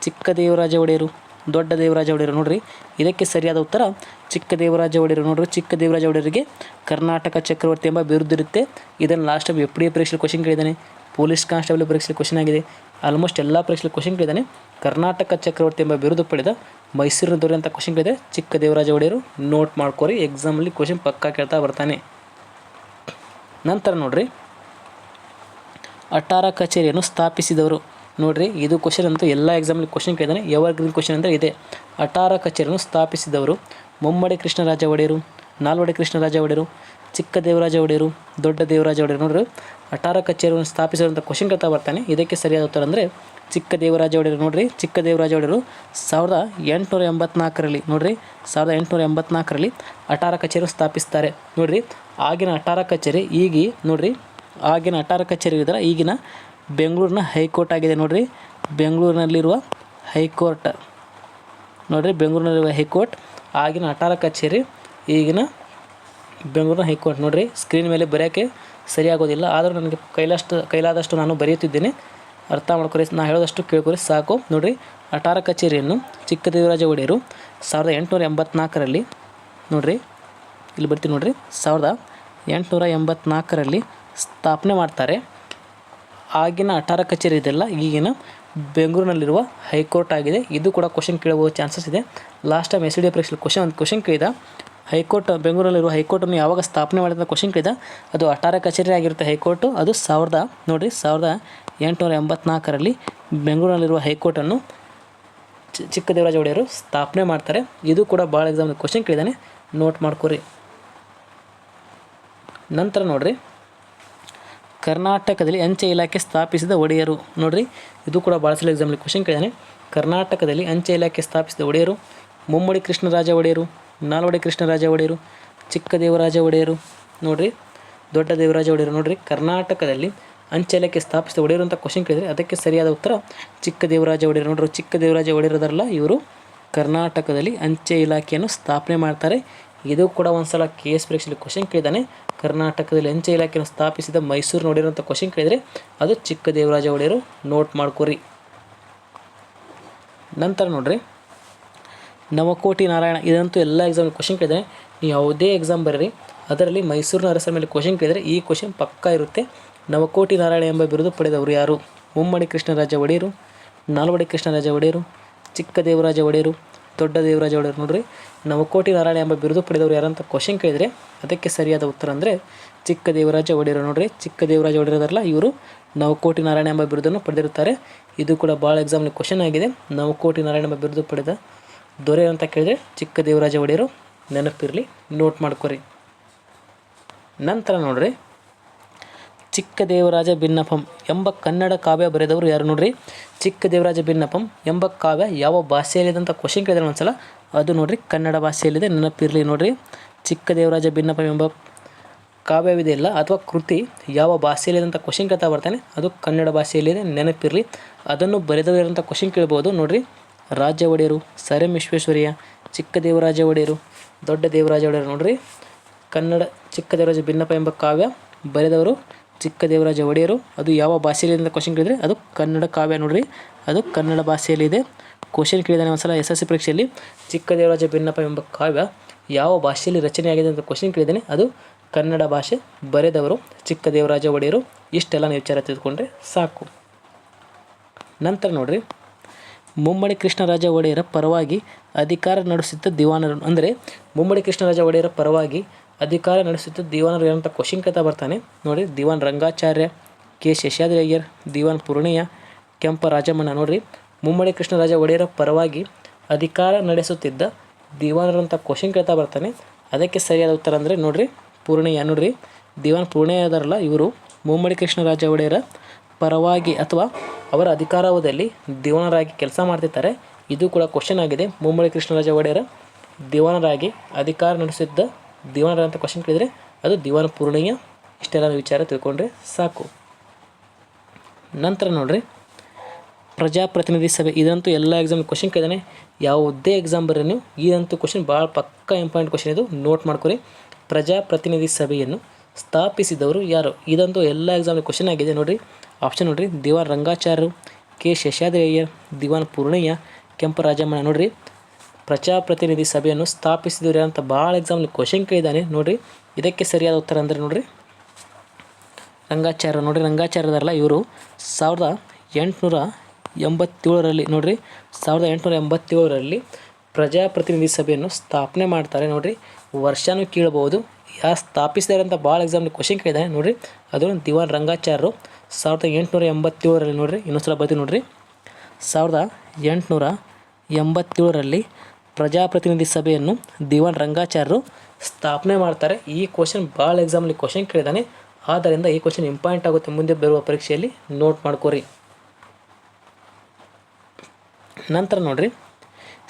ಚಿಕ್ಕದೇವರಾಜ ಒಡೆಯರು ದೊಡ್ಡ ದೇವರಾಜ ಒಡೆಯರು ನೋಡ್ರಿ. ಇದಕ್ಕೆ ಸರಿಯಾದ ಉತ್ತರ ಚಿಕ್ಕ ದೇವರಾಜ ಒಡೆಯರು ನೋಡ್ರಿ. ಚಿಕ್ಕ ದೇವರಾಜ ಒಡೆಯರಿಗೆ ಕರ್ನಾಟಕ ಚಕ್ರವರ್ತಿ ಎಂಬ ಬಿರುದು ಇರುತ್ತೆ. ಇದನ್ನು last time F D A ಪರೀಕ್ಷೆಯಲ್ಲಿ ಕ್ವಶನ್ ಕೇಳಿದ್ದಾನೆ. ಪೊಲೀಸ್ ಕಾನ್ಸ್ಟೇಬಲ್ ಪರೀಕ್ಷೆಯಲ್ಲಿ ಕ್ವಶನ್ ಆಗಿದೆ. ಆಲ್ಮೋಸ್ಟ್ ಎಲ್ಲ ಪರೀಕ್ಷೆಯಲ್ಲಿ ಕ್ವಶನ್ ಕೇಳಿದ್ದಾನೆ. ಕರ್ನಾಟಕ ಚಕ್ರವರ್ತಿ ಎಂಬ ಬಿರುದು ಪಡೆದ ಮೈಸೂರಿನ ದೊರೆ ಅಂತ ಕ್ವಶನ್ ಕೇಳಿದೆ. ಚಿಕ್ಕ ದೇವರಾಜ ಒಡೆಯರು ನೋಟ್ ಮಾಡ್ಕೋರಿ. ಎಕ್ಸಾಮಲ್ಲಿ ಕ್ವಶನ್ ಪಕ್ಕಾ ಕೇಳ್ತಾ ಬರ್ತಾನೆ. ನಂತರ ನೋಡ್ರಿ. ಅಟಾರ ಕಚೇರಿಯನ್ನು ಸ್ಥಾಪಿಸಿದವರು. ನೋಡ್ರಿ, ಇದು ಕ್ವಶನ್ ಅಂತೂ ಎಲ್ಲ ಎಕ್ಸಾಮಲ್ಲಿ ಕ್ವಶನ್ ಕೇಳಿದಾನೆ ಎವರ್ ಗ್ರೀನ್ ಕ್ವಶನ್ ಅಂದರೆ ಇದೆ. ಅಟಾರ ಕಚೇರಿಯನ್ನು ಸ್ಥಾಪಿಸಿದವರು ಮುಮ್ಮಡಿ ಕೃಷ್ಣರಾಜ ಒಡೆಯರು, ನಾಲ್ವಡಿ ಕೃಷ್ಣರಾಜ ಒಡೆಯರು ಚಿಕ್ಕ ದೇವರಾಜ ಒಡೆಯರು ದೊಡ್ಡ ದೇವರಾಜ ಒಡೆಯರು. ನೋಡ್ರಿ ಅಟಾರ ಕಚೇರಿಯನ್ನು ಸ್ಥಾಪಿಸಿದಂಥ ಕ್ವಶನ್ ಕೇಳ್ತಾ ಬರ್ತಾನೆ. ಇದಕ್ಕೆ ಸರಿಯಾದ ಉತ್ತರ ಅಂದರೆ ಚಿಕ್ಕ ದೇವರಾಜ ಒಡೆಯರು. ನೋಡ್ರಿ ಚಿಕ್ಕ ದೇವರಾಜ ಒಡೆಯರು ಸಾವಿರದ ಎಂಟುನೂರ ಎಂಬತ್ನಾಲ್ಕರಲ್ಲಿ, ನೋಡ್ರಿ, ಸಾವಿರದ ಎಂಟುನೂರ ಎಂಬತ್ನಾಲ್ಕರಲ್ಲಿ ಅಟಾರ ಕಚೇರಿ ಸ್ಥಾಪಿಸ್ತಾರೆ. ನೋಡ್ರಿ, ಆಗಿನ ಅಟಾರ ಕಚೇರಿ, ಈಗ, ನೋಡ್ರಿ, ಆಗಿನ ಅಟಾರ ಕಚೇರಿ ಇದರ ಈಗಿನ ಬೆಂಗಳೂರಿನ ಹೈಕೋರ್ಟ್ ಆಗಿದೆ ನೋಡಿರಿ. ಬೆಂಗಳೂರಿನಲ್ಲಿರುವ ಹೈಕೋರ್ಟ್. ನೋಡಿರಿ, ಬೆಂಗಳೂರಿನಲ್ಲಿರುವ ಹೈಕೋರ್ಟ್. ಆಗಿನ ಅಟಾರ ಕಚೇರಿ, ಈಗಿನ ಬೆಂಗಳೂರಿನ ಹೈಕೋರ್ಟ್ ನೋಡಿರಿ. ಸ್ಕ್ರೀನ್ ಮೇಲೆ ಬರೆಯೋಕ್ಕೆ ಸರಿಯಾಗೋದಿಲ್ಲ, ಆದರೂ ನನಗೆ ಕೈಲಷ್ಟು, ಕೈಲಾದಷ್ಟು ನಾನು ಬರೆಯುತ್ತಿದ್ದೇನೆ. ಅರ್ಥ ಮಾಡ್ಕೊರಿ ನಾನು ಹೇಳೋದಷ್ಟು ಕೇಳ್ಕೊರಿ, ಸಾಕು. ನೋಡಿರಿ ಅಟಾರ ಕಚೇರಿಯನ್ನು ಚಿಕ್ಕದೇವರಾಜ ಒಡೆಯರು ಸಾವಿರದ ಎಂಟುನೂರ ಎಂಬತ್ನಾಲ್ಕರಲ್ಲಿ ನೋಡಿರಿ, ಇಲ್ಲಿ ಬರ್ತೀನಿ ನೋಡಿರಿ. ಸಾವಿರದ ಎಂಟುನೂರ ಎಂಬತ್ನಾಲ್ಕರಲ್ಲಿ ಸ್ಥಾಪನೆ ಮಾಡ್ತಾರೆ. ಆಗಿನ ಅಠಾರ ಕಚೇರಿ ಇದೆಲ್ಲ ಈಗಿನ ಬೆಂಗಳೂರಿನಲ್ಲಿರುವ ಹೈಕೋರ್ಟ್ ಆಗಿದೆ. ಇದು ಕೂಡ ಕ್ವಶನ್ ಕೇಳಬಹುದು ಚಾನ್ಸಸ್ ಇದೆ. ಲಾಸ್ಟ್ ಟೈಮ್ ಎಸ್ ಡಿ ಪರೀಕ್ಷೆ ಕ್ವಶನ್ ಒಂದು ಕ್ವಶನ್ ಕೇಳಿದ. ಹೈಕೋರ್ಟ್ ಬೆಂಗಳೂರಲ್ಲಿರುವ ಹೈಕೋರ್ಟನ್ನು ಯಾವಾಗ ಸ್ಥಾಪನೆ ಮಾಡಿದ ಕ್ವಶನ್ ಕೇಳಿದ. ಅದು ಅಠಾರ ಕಚೇರಿ ಆಗಿರುತ್ತೆ ಹೈಕೋರ್ಟು. ಅದು ಸಾವಿರದ, ನೋಡಿರಿ, ಸಾವಿರದ ಎಂಟುನೂರ ಎಂಬತ್ನಾಲ್ಕರಲ್ಲಿ ಬೆಂಗಳೂರಿನಲ್ಲಿರುವ ಹೈಕೋರ್ಟನ್ನು ಚಿಕ್ಕದೇವರಾಜ ಒಡೆಯರು ಸ್ಥಾಪನೆ ಮಾಡ್ತಾರೆ. ಇದು ಕೂಡ ಭಾಳ ಎಕ್ಸಾಮ್ ಕ್ವಶನ್ ಕೇಳಿದಾನೆ. ನೋಟ್ ಮಾಡ್ಕೊರಿ. ನಂತರ ನೋಡ್ರಿ. ಕರ್ನಾಟಕದಲ್ಲಿ ಅಂಚೆ ಇಲಾಖೆ ಸ್ಥಾಪಿಸಿದ ಒಡೆಯರು. ನೋಡ್ರಿ, ಇದು ಕೂಡ ಭಾಳ ಸಲ ಎಕ್ಸಾಮ್ಲಿ ಕ್ವಶನ್ ಕೇಳಿದಾನೆ. ಕರ್ನಾಟಕದಲ್ಲಿ ಅಂಚೆ ಇಲಾಖೆ ಸ್ಥಾಪಿಸಿದ ಒಡೆಯರು ಮುಮ್ಮಡಿ ಕೃಷ್ಣರಾಜ ಒಡೆಯರು, ನಾಲ್ವಡಿ ಕೃಷ್ಣರಾಜ ಒಡೆಯರು ಚಿಕ್ಕ ದೇವರಾಜ ಒಡೆಯರು, ನೋಡ್ರಿ ದೊಡ್ಡ ದೇವರಾಜ ಒಡೆಯರು, ನೋಡ್ರಿ, ಕರ್ನಾಟಕದಲ್ಲಿ ಅಂಚೆ ಇಲಾಖೆ ಸ್ಥಾಪಿಸಿದ ಒಡೆಯರು ಅಂತ ಕ್ವಶನ್ ಕೇಳಿದರೆ. ಅದಕ್ಕೆ ಸರಿಯಾದ ಉತ್ತರ ಚಿಕ್ಕ ದೇವರಾಜ ಒಡೆಯರು. ನೋಡ್ರಿ ಚಿಕ್ಕ ದೇವರಾಜ ಒಡೆಯರದಲ್ಲ ಇವರು ಕರ್ನಾಟಕದಲ್ಲಿ ಅಂಚೆ ಇಲಾಖೆಯನ್ನು ಸ್ಥಾಪನೆ ಮಾಡ್ತಾರೆ. ಇದು ಕೂಡ ಒಂದ್ಸಲ ಕೆ ಎಸ್ ಪರೀಕ್ಷೆಯಲ್ಲಿ ಕ್ವಶನ್ ಕೇಳಿದಾನೆ. ಕರ್ನಾಟಕದಲ್ಲಿ ಅಂಚೆ ಇಲಾಖೆಯನ್ನು ಸ್ಥಾಪಿಸಿದ ಮೈಸೂರು ನೋಡಿರುವಂಥ ಕ್ವಶನ್ ಕೇಳಿದರೆ ಅದು ಚಿಕ್ಕ ದೇವರಾಜ ಒಡೆಯರು ನೋಟ್ ಮಾಡ್ಕೊರಿ. ನಂತರ ನೋಡ್ರಿ. ನವಕೋಟಿ ನಾರಾಯಣ, ಇದಂತೂ ಎಲ್ಲ ಎಕ್ಸಾಮ್ ಕ್ವಶನ್ ಕೇಳಿದರೆ ನೀವು ಯಾವುದೇ ಎಕ್ಸಾಮ್ ಬರೀರಿ. ಅದರಲ್ಲಿ ಮೈಸೂರಿನ ಅರಸರ ಮೇಲೆ ಕ್ವಶನ್ ಕೇಳಿದರೆ ಈ ಕ್ವಶನ್ ಪಕ್ಕಾ ಇರುತ್ತೆ. ನವಕೋಟಿ ನಾರಾಯಣ ಎಂಬ ಬಿರುದು ಪಡೆದವರು ಯಾರು? ಮುಮ್ಮಡಿ ಕೃಷ್ಣರಾಜ ಒಡೆಯರು, ನಾಲ್ವಡಿ ಕೃಷ್ಣರಾಜ ಒಡೆಯರು ಚಿಕ್ಕ ದೇವರಾಜ ಒಡೆಯರು ದೊಡ್ಡ ದೇವರಾಜ ಒಡೆಯರು ನೋಡ್ರಿ. ನವಕೋಟಿ ನಾರಾಯಣ ಎಂಬ ಬಿರುದು ಪಡೆದವರು ಯಾರಂತ ಕ್ವಶನ್ ಕೇಳಿದರೆ ಅದಕ್ಕೆ ಸರಿಯಾದ ಉತ್ತರ ಅಂದರೆ ಚಿಕ್ಕ ದೇವರಾಜ ಒಡೆಯರು ನೋಡ್ರಿ. ಚಿಕ್ಕ ದೇವರಾಜ ಒಡೆಯರಲ್ಲ ಇವರು ನವಕೋಟಿ ನಾರಾಯಣ ಎಂಬ ಬಿರುದನ್ನು ಪಡೆದಿರುತ್ತಾರೆ. ಇದು ಕೂಡ ಭಾಳ ಎಕ್ಸಾಮ್ಲಿ ಕ್ವಶನ್ ಆಗಿದೆ. ನವಕೋಟಿ ನಾರಾಯಣ ಎಂಬ ಬಿರುದು ಪಡೆದ ದೊರೆ ಅಂತ ಕೇಳಿದರೆ ಚಿಕ್ಕ ದೇವರಾಜ ಒಡೆಯರು ನೆನಪಿರಲಿ ನೋಟ್ ಮಾಡ್ಕೊರಿ. ನಂತರ ನೋಡ್ರಿ. ಚಿಕ್ಕ ದೇವರಾಜ ಭಿನ್ನಪಂ ಎಂಬ ಕನ್ನಡ ಕಾವ್ಯ ಬರೆದವರು ಯಾರು ನೋಡ್ರಿ? ಚಿಕ್ಕ ದೇವರಾಜ ಭಿನ್ನಪಂ ಎಂಬ ಕಾವ್ಯ ಯಾವ ಭಾಷೆಯಲ್ಲಿದೆ ಅಂತ ಕ್ವಶನ್ ಕೇಳಿದ್ರೆ ಒಂದ್ಸಲ. ಅದು ನೋಡ್ರಿ, ಕನ್ನಡ ಭಾಷೆಯಲ್ಲಿದೆ, ನೆನಪಿರಲಿ ನೋಡ್ರಿ. ಚಿಕ್ಕ ದೇವರಾಜ ಭಿನ್ನಪಂ ಎಂಬ ಕಾವ್ಯವಿದೆಯಲ್ಲ ಅಥವಾ ಕೃತಿ ಯಾವ ಭಾಷೆಯಲ್ಲಿದೆ ಅಂತ ಕ್ವಶನ್ ಕೇಳ್ತಾ ಬರ್ತಾನೆ, ಅದು ಕನ್ನಡ ಭಾಷೆಯಲ್ಲಿದೆ, ನೆನಪಿರಲಿ. ಅದನ್ನು ಬರೆದವರಂತ ಕ್ವಶನ್ ಕೇಳ್ಬೋದು ನೋಡ್ರಿ. ರಾಜ ಒಡೆಯರು ಸರ್ ಎಂ ವಿಶ್ವೇಶ್ವರಯ್ಯ ಚಿಕ್ಕ ದೇವರಾಜ ಒಡೆಯರು, ದೊಡ್ಡ ದೇವರಾಜ ಒಡೆಯರು ನೋಡ್ರಿ. ಕನ್ನಡ ಚಿಕ್ಕ ದೇವರಾಜ ಭಿನ್ನಪ ಎಂಬ ಕಾವ್ಯ ಬರೆದವರು ಚಿಕ್ಕ ದೇವರಾಜ ಒಡೆಯರು, ಅದು ಯಾವ ಭಾಷೆಯಲ್ಲಿ ಅಂತ ಕ್ವಶನ್ ಕೇಳಿದರೆ, ಅದು ಕನ್ನಡ ಕಾವ್ಯ ನೋಡ್ರಿ. ಅದು ಕನ್ನಡ ಭಾಷೆಯಲ್ಲಿದೆ ಕ್ವಶನ್ ಕೇಳಿದಾನೆ ಒಂದ್ಸಲ ಎಸ್ ಎಸ್ ಪರೀಕ್ಷೆಯಲ್ಲಿ. ಚಿಕ್ಕ ದೇವರಾಜ ಭಿನ್ನಪ್ಪ ಎಂಬ ಕಾವ್ಯ ಯಾವ ಭಾಷೆಯಲ್ಲಿ ರಚನೆಯಾಗಿದೆ ಅಂತ ಕ್ವಶನ್ ಕೇಳಿದ್ದಾನೆ ಅದು ಕನ್ನಡ ಭಾಷೆ ಬರೆದವರು ಚಿಕ್ಕ ದೇವರಾಜ ಒಡೆಯರು. ಇಷ್ಟೆಲ್ಲ ನೀವು ವಿಚಾರ ತಿಳ್ಕೊಂಡ್ರೆ ಸಾಕು. ನಂತರ ನೋಡ್ರಿ. ಮುಮ್ಮಡಿ ಕೃಷ್ಣರಾಜ ಒಡೆಯರ ಪರವಾಗಿ ಅಧಿಕಾರ ನಡೆಸಿದ್ದ ದಿವಾನರು ಅಂದರೆ ಮುಮ್ಮಡಿ ಕೃಷ್ಣರಾಜ ಒಡೆಯರ ಪರವಾಗಿ ಅಧಿಕಾರ ನಡೆಸುತ್ತಿದ್ದ ದಿವಾನ್ ಏನಂತ ಕ್ವಶನ್ ಕೇಳ್ತಾ ಬರ್ತಾನೆ. ನೋಡಿ, ದಿವಾನ್ ರಂಗಾಚಾರ್ಯ, ಕೆ ಶೇಷಾದ್ರಿ ಅಯ್ಯರ್ ದಿವಾನ್ ಪೂರ್ಣಯ್ಯ ಕೆಂಪ ರಾಜಮಣ್ಣ. ನೋಡ್ರಿ ಮುಮ್ಮಡಿ ಕೃಷ್ಣರಾಜ ಒಡೆಯರ ಪರವಾಗಿ ಅಧಿಕಾರ ನಡೆಸುತ್ತಿದ್ದ ದಿವಾನರು ಅಂತ ಕ್ವಶನ್ ಕೇಳ್ತಾ ಬರ್ತಾನೆ. ಅದಕ್ಕೆ ಸರಿಯಾದ ಉತ್ತರ ಅಂದರೆ, ನೋಡ್ರಿ ಪೂರ್ಣಯ್ಯ ನೋಡ್ರಿ, ದಿವಾನ್ ಪೂರ್ಣಯ್ಯ ಅದರಲ್ಲ ಇವರು ಮುಮ್ಮಡಿ ಕೃಷ್ಣರಾಜ ಒಡೆಯರ ಪರವಾಗಿ ಅಥವಾ ಅವರ ಅಧಿಕಾರಾವಧಿಯಲ್ಲಿ ದಿವಾನರಾಗಿ ಕೆಲಸ ಮಾಡ್ತಿರ್ತಾರೆ ಇದು ಕೂಡ ಕ್ವಶನ್ ಆಗಿದೆ. ಮುಮ್ಮಡಿ ಕೃಷ್ಣರಾಜ ಒಡೆಯರ ದಿವಾನರಾಗಿ ಅಧಿಕಾರ ನಡೆಸಿದ್ದ ದಿವಾನರ ಅಂತ ಕ್ವಶನ್ ಕೇಳಿದರೆ ಅದು ದಿವಾನ ಪೂರ್ಣಯ್ಯ ಇಷ್ಟೆಲ್ಲ ವಿಚಾರ ತಿಳ್ಕೊಂಡ್ರೆ ಸಾಕು. ನಂತರ ನೋಡ್ರಿ. ಪ್ರಜಾಪ್ರತಿನಿಧಿ ಸಭೆ, ಇದಂತೂ ಎಲ್ಲ ಎಕ್ಸಾಮ್ ಕ್ವಶನ್ ಕೇಳಿದಾನೆ. ಯಾವುದೇ ಎಕ್ಸಾಮ್ ಬರ್ರಿ ನೀವು ಇದಂತೂ ಕ್ವಶನ್ ಭಾಳ ಪಕ್ಕ ಇಂಪಾರ್ಟೆಂಟ್ ಕ್ವಶನ್ ಇದು. ನೋಟ್ ಮಾಡ್ಕೊರಿ. ಪ್ರಜಾಪ್ರತಿನಿಧಿ ಸಭೆಯನ್ನು ಸ್ಥಾಪಿಸಿದವರು ಯಾರು? ಇದಂತೂ ಎಲ್ಲ ಎಕ್ಸಾಮ್ ಕ್ವಶನ್ ಆಗಿದೆ ನೋಡಿರಿ. ಆಪ್ಷನ್ ನೋಡ್ರಿ. ದಿವಾನ್ ರಂಗಾಚಾರ್ಯರು, ಕೆ ಶೇಷಾದ್ರಿ ಅಯ್ಯರ್ ದಿವಾನ್ ಪೂರ್ಣಯ್ಯ ಕೆಂಪ ರಾಜಮ್ಮಣ್ಣ ನೋಡ್ರಿ. ಪ್ರಜಾಪ್ರತಿನಿಧಿ ಸಭೆಯನ್ನು ಸ್ಥಾಪಿಸಿದ್ರೆ ಅಂತ ಭಾಳ ಎಕ್ಸಾಮ್ಲಿ ಕ್ವಶನ್ ಕೇಳಿದ್ದಾನೆ. ನೋಡಿರಿ. ಇದಕ್ಕೆ ಸರಿಯಾದ ಉತ್ತರ ಅಂದರೆ ನೋಡಿರಿ. ರಂಗಾಚಾರ್ಯ, ನೋಡಿರಿ ರಂಗಾಚಾರ್ಯದಲ್ಲ ಇವರು ಸಾವಿರದ ಎಂಟುನೂರ ಎಂಬತ್ತೇಳರಲ್ಲಿ, ನೋಡಿರಿ, ಸಾವಿರದ ಎಂಟುನೂರ ಎಂಬತ್ತೇಳರಲ್ಲಿ ಪ್ರಜಾಪ್ರತಿನಿಧಿ ಸಭೆಯನ್ನು ಸ್ಥಾಪನೆ ಮಾಡ್ತಾರೆ, ನೋಡಿರಿ. ವರ್ಷನೂ ಕೇಳಬಹುದು. ಯಾ ಸ್ಥಾಪಿಸಿದ್ದಾರೆ ಅಂತ ಭಾಳ ಎಕ್ಸಾಮ್ಲಿ ಕ್ವಶನ್ ಕೇಳಿದ್ದಾನೆ, ನೋಡಿರಿ. ಅದು ದಿವಾನ್ ರಂಗಾಚಾರ್ಯರು ಸಾವಿರದ ಎಂಟುನೂರ ಎಂಬತ್ತೇಳರಲ್ಲಿ, ನೋಡಿರಿ. ಇನ್ನೊಂದು ಸಲ ಬರ್ತೀವಿ ನೋಡಿರಿ. ಸಾವಿರದ ಎಂಟುನೂರ ಎಂಬತ್ತೇಳರಲ್ಲಿ ಪ್ರಜಾಪ್ರತಿನಿಧಿ ಸಭೆಯನ್ನು ದಿವಾನ್ ರಂಗಾಚಾರ್ಯರು ಸ್ಥಾಪನೆ ಮಾಡ್ತಾರೆ. ಈ ಕ್ವಶನ್ ಭಾಳ ಎಕ್ಸಾಮಲ್ಲಿ ಕ್ವಶನ್ ಕೇಳಿದಾನೆ. ಆದ್ದರಿಂದ ಈ ಕ್ವಶನ್ ಇಂಪಾರ್ಟೆಂಟ್ ಆಗುತ್ತೆ. ಮುಂದೆ ಬರುವ ಪರೀಕ್ಷೆಯಲ್ಲಿ ನೋಟ್ ಮಾಡ್ಕೋರಿ. ನಂತರ ನೋಡ್ರಿ.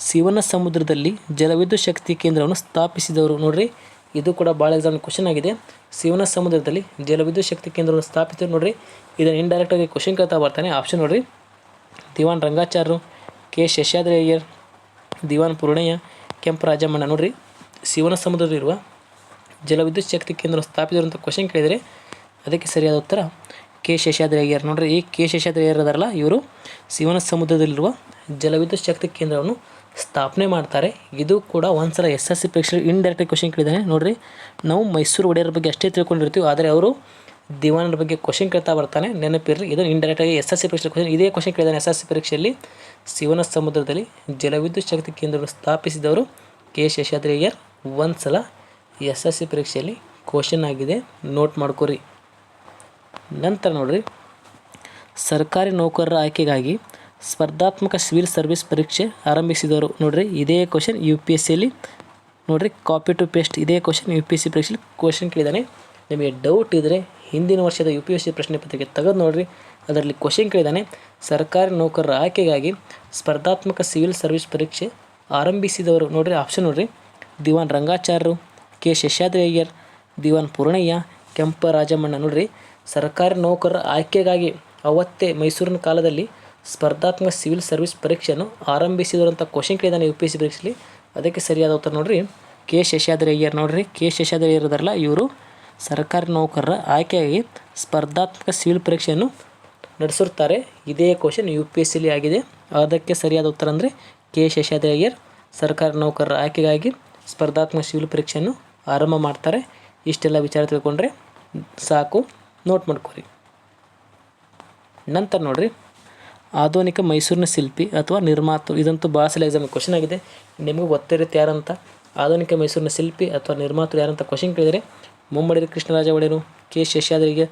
ಶಿವನ ಸಮುದ್ರದಲ್ಲಿ ಜಲವಿದ್ಯುತ್ ಶಕ್ತಿ ಕೇಂದ್ರವನ್ನು ಸ್ಥಾಪಿಸಿದವರು ನೋಡ್ರಿ. ಇದು ಕೂಡ ಭಾಳ ಎಕ್ಸಾಮ್ ಕ್ವಶನ್ ಆಗಿದೆ. ಶಿವನ ಸಮುದ್ರದಲ್ಲಿ ಜಲವಿದ್ಯುತ್ ಶಕ್ತಿ ಕೇಂದ್ರವನ್ನು ಸ್ಥಾಪಿಸಿದ್ರು ನೋಡ್ರಿ. ಇದನ್ನು ಇಂಡೈರೆಕ್ಟಾಗಿ ಕ್ವಶನ್ ಕೇಳ್ತಾ ಬರ್ತಾನೆ. ಆಪ್ಷನ್ ನೋಡ್ರಿ. ದಿವಾನ್ ರಂಗಾಚಾರ್ಯರು ಕೆ ಶೇಷಾದ್ರಿ ಅಯ್ಯರ್ ದಿವಾನ್ ಪೂರ್ಣಯ್ಯ, ಕೆಂಪು ರಾಜಮಣ್ಣ ನೋಡ್ರಿ, ಶಿವನ ಸಮುದ್ರದಲ್ಲಿರುವ ಜಲವಿದ್ಯುತ್ ಶಕ್ತಿ ಕೇಂದ್ರ ಸ್ಥಾಪಿಸಿರುವಂಥ ಕ್ವಶನ್ ಕೇಳಿದರೆ ಅದಕ್ಕೆ ಸರಿಯಾದ ಉತ್ತರ ಕೆ. ಶೇಷಾದ್ರಿ ಅಯ್ಯರ್. ನೋಡ್ರಿ, ಈ ಕೆ. ಶೇಷಾದ್ರಿ ಅಯ್ಯರ್ ಅದಾರಲ್ಲ, ಇವರು ಶಿವನ ಸಮುದ್ರದಲ್ಲಿರುವ ಜಲವಿದ್ಯುತ್ ಶಕ್ತಿ ಕೇಂದ್ರವನ್ನು ಸ್ಥಾಪನೆ ಮಾಡ್ತಾರೆ. ಇದು ಕೂಡ ಒಂದ್ಸಲ ಎಸ್ ಎಸ್ ಸಿ ಪರೀಕ್ಷೆ ಇಂಡೈರೆಕ್ಟ್ ಕ್ವಶನ್ ಕೇಳಿದ್ದಾನೆ. ನೋಡ್ರಿ, ನಾವು ಮೈಸೂರು ಒಡೆಯರ ಬಗ್ಗೆ ಅಷ್ಟೇ ತಿಳ್ಕೊಂಡಿರ್ತೀವಿ, ಆದರೆ ಅವರು ದಿವಾನರ ಬಗ್ಗೆ ಕ್ವಶನ್ ಕೇಳ್ತಾ ಬರ್ತಾನೆ. ನೆನಪಿರಲಿ ಇದು ಇಂಡೈರೆಕ್ಟಾಗಿ ಎಸ್ ಎಸ್ ಸಿ ಪರೀಕ್ಷೆ ಕ್ವಶನ್ ಇದೇ ಕ್ವಶನ್ ಕೇಳಿದಾನೆ ಎಸ್ ಎಸ್ ಸಿ ಪರೀಕ್ಷೆಯಲ್ಲಿ. ಶಿವನ ಸಮುದ್ರದಲ್ಲಿ ಜಲವಿದ್ಯುತ್ ಶಕ್ತಿ ಕೇಂದ್ರವನ್ನು ಸ್ಥಾಪಿಸಿದವರು ಕೆ ಶೇಷಾದ್ರಿಯರ್ ಒಂದು ಸಲ ಎಸ್ ಎಸ್ ಸಿ ಪರೀಕ್ಷೆಯಲ್ಲಿ ಕ್ವಶನ್ ಆಗಿದೆ ನೋಟ್ ಮಾಡ್ಕೊರಿ. ನಂತರ ನೋಡ್ರಿ, ಸರ್ಕಾರಿ ನೌಕರರ ಆಯ್ಕೆಗಾಗಿ ಸ್ಪರ್ಧಾತ್ಮಕ ಸಿವಿಲ್ ಸರ್ವಿಸ್ ಪರೀಕ್ಷೆ ಆರಂಭಿಸಿದವರು. ನೋಡ್ರಿ, ಇದೇ ಕ್ವಶನ್ ಯು ಪಿ ಎಸ್ ಸಿಯಲ್ಲಿ ನೋಡ್ರಿ ಕಾಪಿ ಟು ಪೇಸ್ಟ್ ಇದೇ question U P S C ಪರೀಕ್ಷೆಯಲ್ಲಿ ಕ್ವಶನ್ ಕೇಳಿದ್ದಾನೆ ನಿಮಗೆ ಡೌಟ್ ಇದ್ದರೆ ಹಿಂದಿನ ವರ್ಷದ ಯು ಪಿ ಎಸ್ ಸಿ ಪ್ರಶ್ನೆ ಪತ್ರಿಕೆ ತೆಗೆದು ನೋಡ್ರಿ. ಅದರಲ್ಲಿ ಕ್ವಶನ್ ಕೇಳಿದ್ದಾನೆ ಸರ್ಕಾರಿ ನೌಕರರ ಆಯ್ಕೆಗಾಗಿ ಸ್ಪರ್ಧಾತ್ಮಕ ಸಿವಿಲ್ ಸರ್ವಿಸ್ ಪರೀಕ್ಷೆ ಆರಂಭಿಸಿದವರು ನೋಡ್ರಿ ಆಪ್ಷನ್ ನೋಡ್ರಿ. ದಿವಾನ್ ರಂಗಾಚಾರ್ಯರು ಕೆ ಶೇಷಾದ್ರಿ ಅಯ್ಯರ್, ದಿವಾನ್ ಪೂರ್ಣಯ್ಯ ಕೆಂಪ ರಾಜಮಣ್ಣ ನೋಡ್ರಿ. ಸರ್ಕಾರಿ ನೌಕರರ ಆಯ್ಕೆಗಾಗಿ ಅವತ್ತೇ ಮೈಸೂರಿನ ಕಾಲದಲ್ಲಿ ಸ್ಪರ್ಧಾತ್ಮಕ ಸಿವಿಲ್ ಸರ್ವಿಸ್ ಪರೀಕ್ಷೆಯನ್ನು ಆರಂಭಿಸಿದರಂಥ ಕ್ವಶನ್ ಕೇಳಿದಾನೆ ಯು ಪಿ ಎಸ್ ಸಿ ಪರೀಕ್ಷೆಯಲ್ಲಿ ಅದಕ್ಕೆ ಸರಿಯಾದ ಉತ್ತರ ನೋಡ್ರಿ. ಕೆ ಶೇಷಾದ್ರಿ ಅಯ್ಯರ್ ನೋಡ್ರಿ. ಕೆ ಶೇಷಾದ್ರಿ ಅಯ್ಯರ್ ಇವರು ಸರ್ಕಾರಿ ನೌಕರರ ಆಯ್ಕೆಯಾಗಿ ಸ್ಪರ್ಧಾತ್ಮಕ ಸಿವಿಲ್ ಪರೀಕ್ಷೆಯನ್ನು ನಡೆಸಿರ್ತಾರೆ ಇದೇ ಕ್ವಶನ್ ಯು ಪಿ ಎಸ್ ಸಿಲಿ ಆಗಿದೆ. ಅದಕ್ಕೆ ಸರಿಯಾದ ಉತ್ತರ ಅಂದರೆ ಕೆ. ಶೇಷಾದ್ರಿ ಅಯ್ಯರ್ ಸರ್ಕಾರಿ ನೌಕರರ ಆಯ್ಕೆಗಾಗಿ ಸ್ಪರ್ಧಾತ್ಮಕ ಸಿವಿಲ್ ಪರೀಕ್ಷೆಯನ್ನು ಆರಂಭ ಮಾಡ್ತಾರೆ. ಇಷ್ಟೆಲ್ಲ ವಿಚಾರ ತಿಳ್ಕೊಂಡ್ರೆ ಸಾಕು. ನೋಟ್ ಮಾಡ್ಕೊರಿ ನಂತರ ನೋಡಿರಿ. ಆಧುನಿಕ ಮೈಸೂರಿನ ಶಿಲ್ಪಿ ಅಥವಾ ನಿರ್ಮಾತು ಇದಂತೂ ಭಾಳ ಸಲ ಎಕ್ಸಾಮ್ ಕ್ವಶನ್ ಆಗಿದೆ. ನಿಮಗೂ ಗೊತ್ತಿರುತ್ತೆ ಯಾರಂತ? ಆಧುನಿಕ ಮೈಸೂರಿನ ಶಿಲ್ಪಿ ಅಥವಾ ನಿರ್ಮಾತೃ ಯಾರಂತ ಕ್ವಶನ್ ಕೇಳಿದರೆ ಮುಮ್ಮಡಿ ಕೃಷ್ಣರಾಜ ಒಡೆಯರು ಕೆ ಶೇಷಾದ್ರಿಗೆ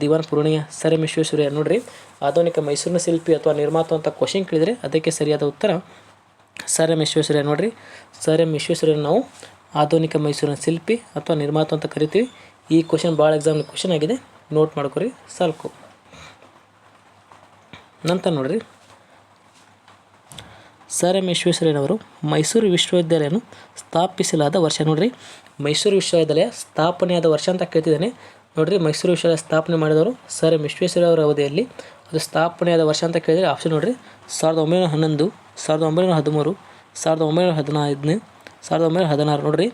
ದಿವಾನ್ ಪೂರ್ಣಿಯ, ಸರ್ ಎಂ ವಿಶ್ವೇಶ್ವರಯ್ಯ. ನೋಡ್ರಿ, ಆಧುನಿಕ ಮೈಸೂರಿನ ಶಿಲ್ಪಿ ಅಥವಾ ನಿರ್ಮಾತ ಅಂತ ಕ್ವಶನ್ ಕೇಳಿದರೆ ಅದಕ್ಕೆ ಸರಿಯಾದ ಉತ್ತರ ಸರ್ ಎಂ ವಿಶ್ವೇಶ್ವರಯ್ಯ. ನೋಡ್ರಿ, ಸರ್ ಎಂ ವಿಶ್ವೇಶ್ವರಯ್ಯ ನಾವು ಆಧುನಿಕ ಮೈಸೂರಿನ ಶಿಲ್ಪಿ ಅಥವಾ ನಿರ್ಮಾತ ಅಂತ ಕರಿತೀವಿ. ಈ ಕ್ವಶನ್ ಭಾಳ ಎಕ್ಸಾಮ್ನ ಕ್ವಶನ್ ಆಗಿದೆ. ನೋಟ್ ಮಾಡ್ಕೊರಿ, ಸಾಲ್ಕು. ನಂತರ ನೋಡ್ರಿ, ಸರ್ ಎಂ ವಿಶ್ವೇಶ್ವರಯ್ಯನವರು ಮೈಸೂರು ವಿಶ್ವವಿದ್ಯಾಲಯವನ್ನು ಸ್ಥಾಪಿಸಲಾದ ವರ್ಷ ನೋಡ್ರಿ. ಮೈಸೂರು ವಿಶ್ವವಿದ್ಯಾಲಯ ಸ್ಥಾಪನೆಯಾದ ವರ್ಷ ಅಂತ ಕೇಳ್ತಿದ್ದಾನೆ. ನೋಡಿರಿ, ಮೈಸೂರು ವಿಶ್ವವಿದ್ಯಾಲಯ ಸ್ಥಾಪನೆ ಮಾಡಿದವರು ಸರ್ ಎಂ ವಿಶ್ವೇಶ್ವರಯ್ಯ ಅವರ ಅವಧಿಯಲ್ಲಿ. ಅದು ಸ್ಥಾಪನೆಯಾದ ವರ್ಷ ಅಂತ ಕೇಳಿದರೆ ಆಪ್ಷನ್ ನೋಡಿರಿ. ಸಾವಿರದ ಒಂಬೈನೂರ ಹನ್ನೊಂದು, ಸಾವಿರದ ಒಂಬೈನೂರ ಹದಿಮೂರು, ಸಾವಿರದ ಒಂಬೈನೂರ ಹದಿನೈದನೇ, ಸಾವಿರದ ಒಂಬೈನೂರ ಹದಿನಾರು. ನೋಡಿರಿ,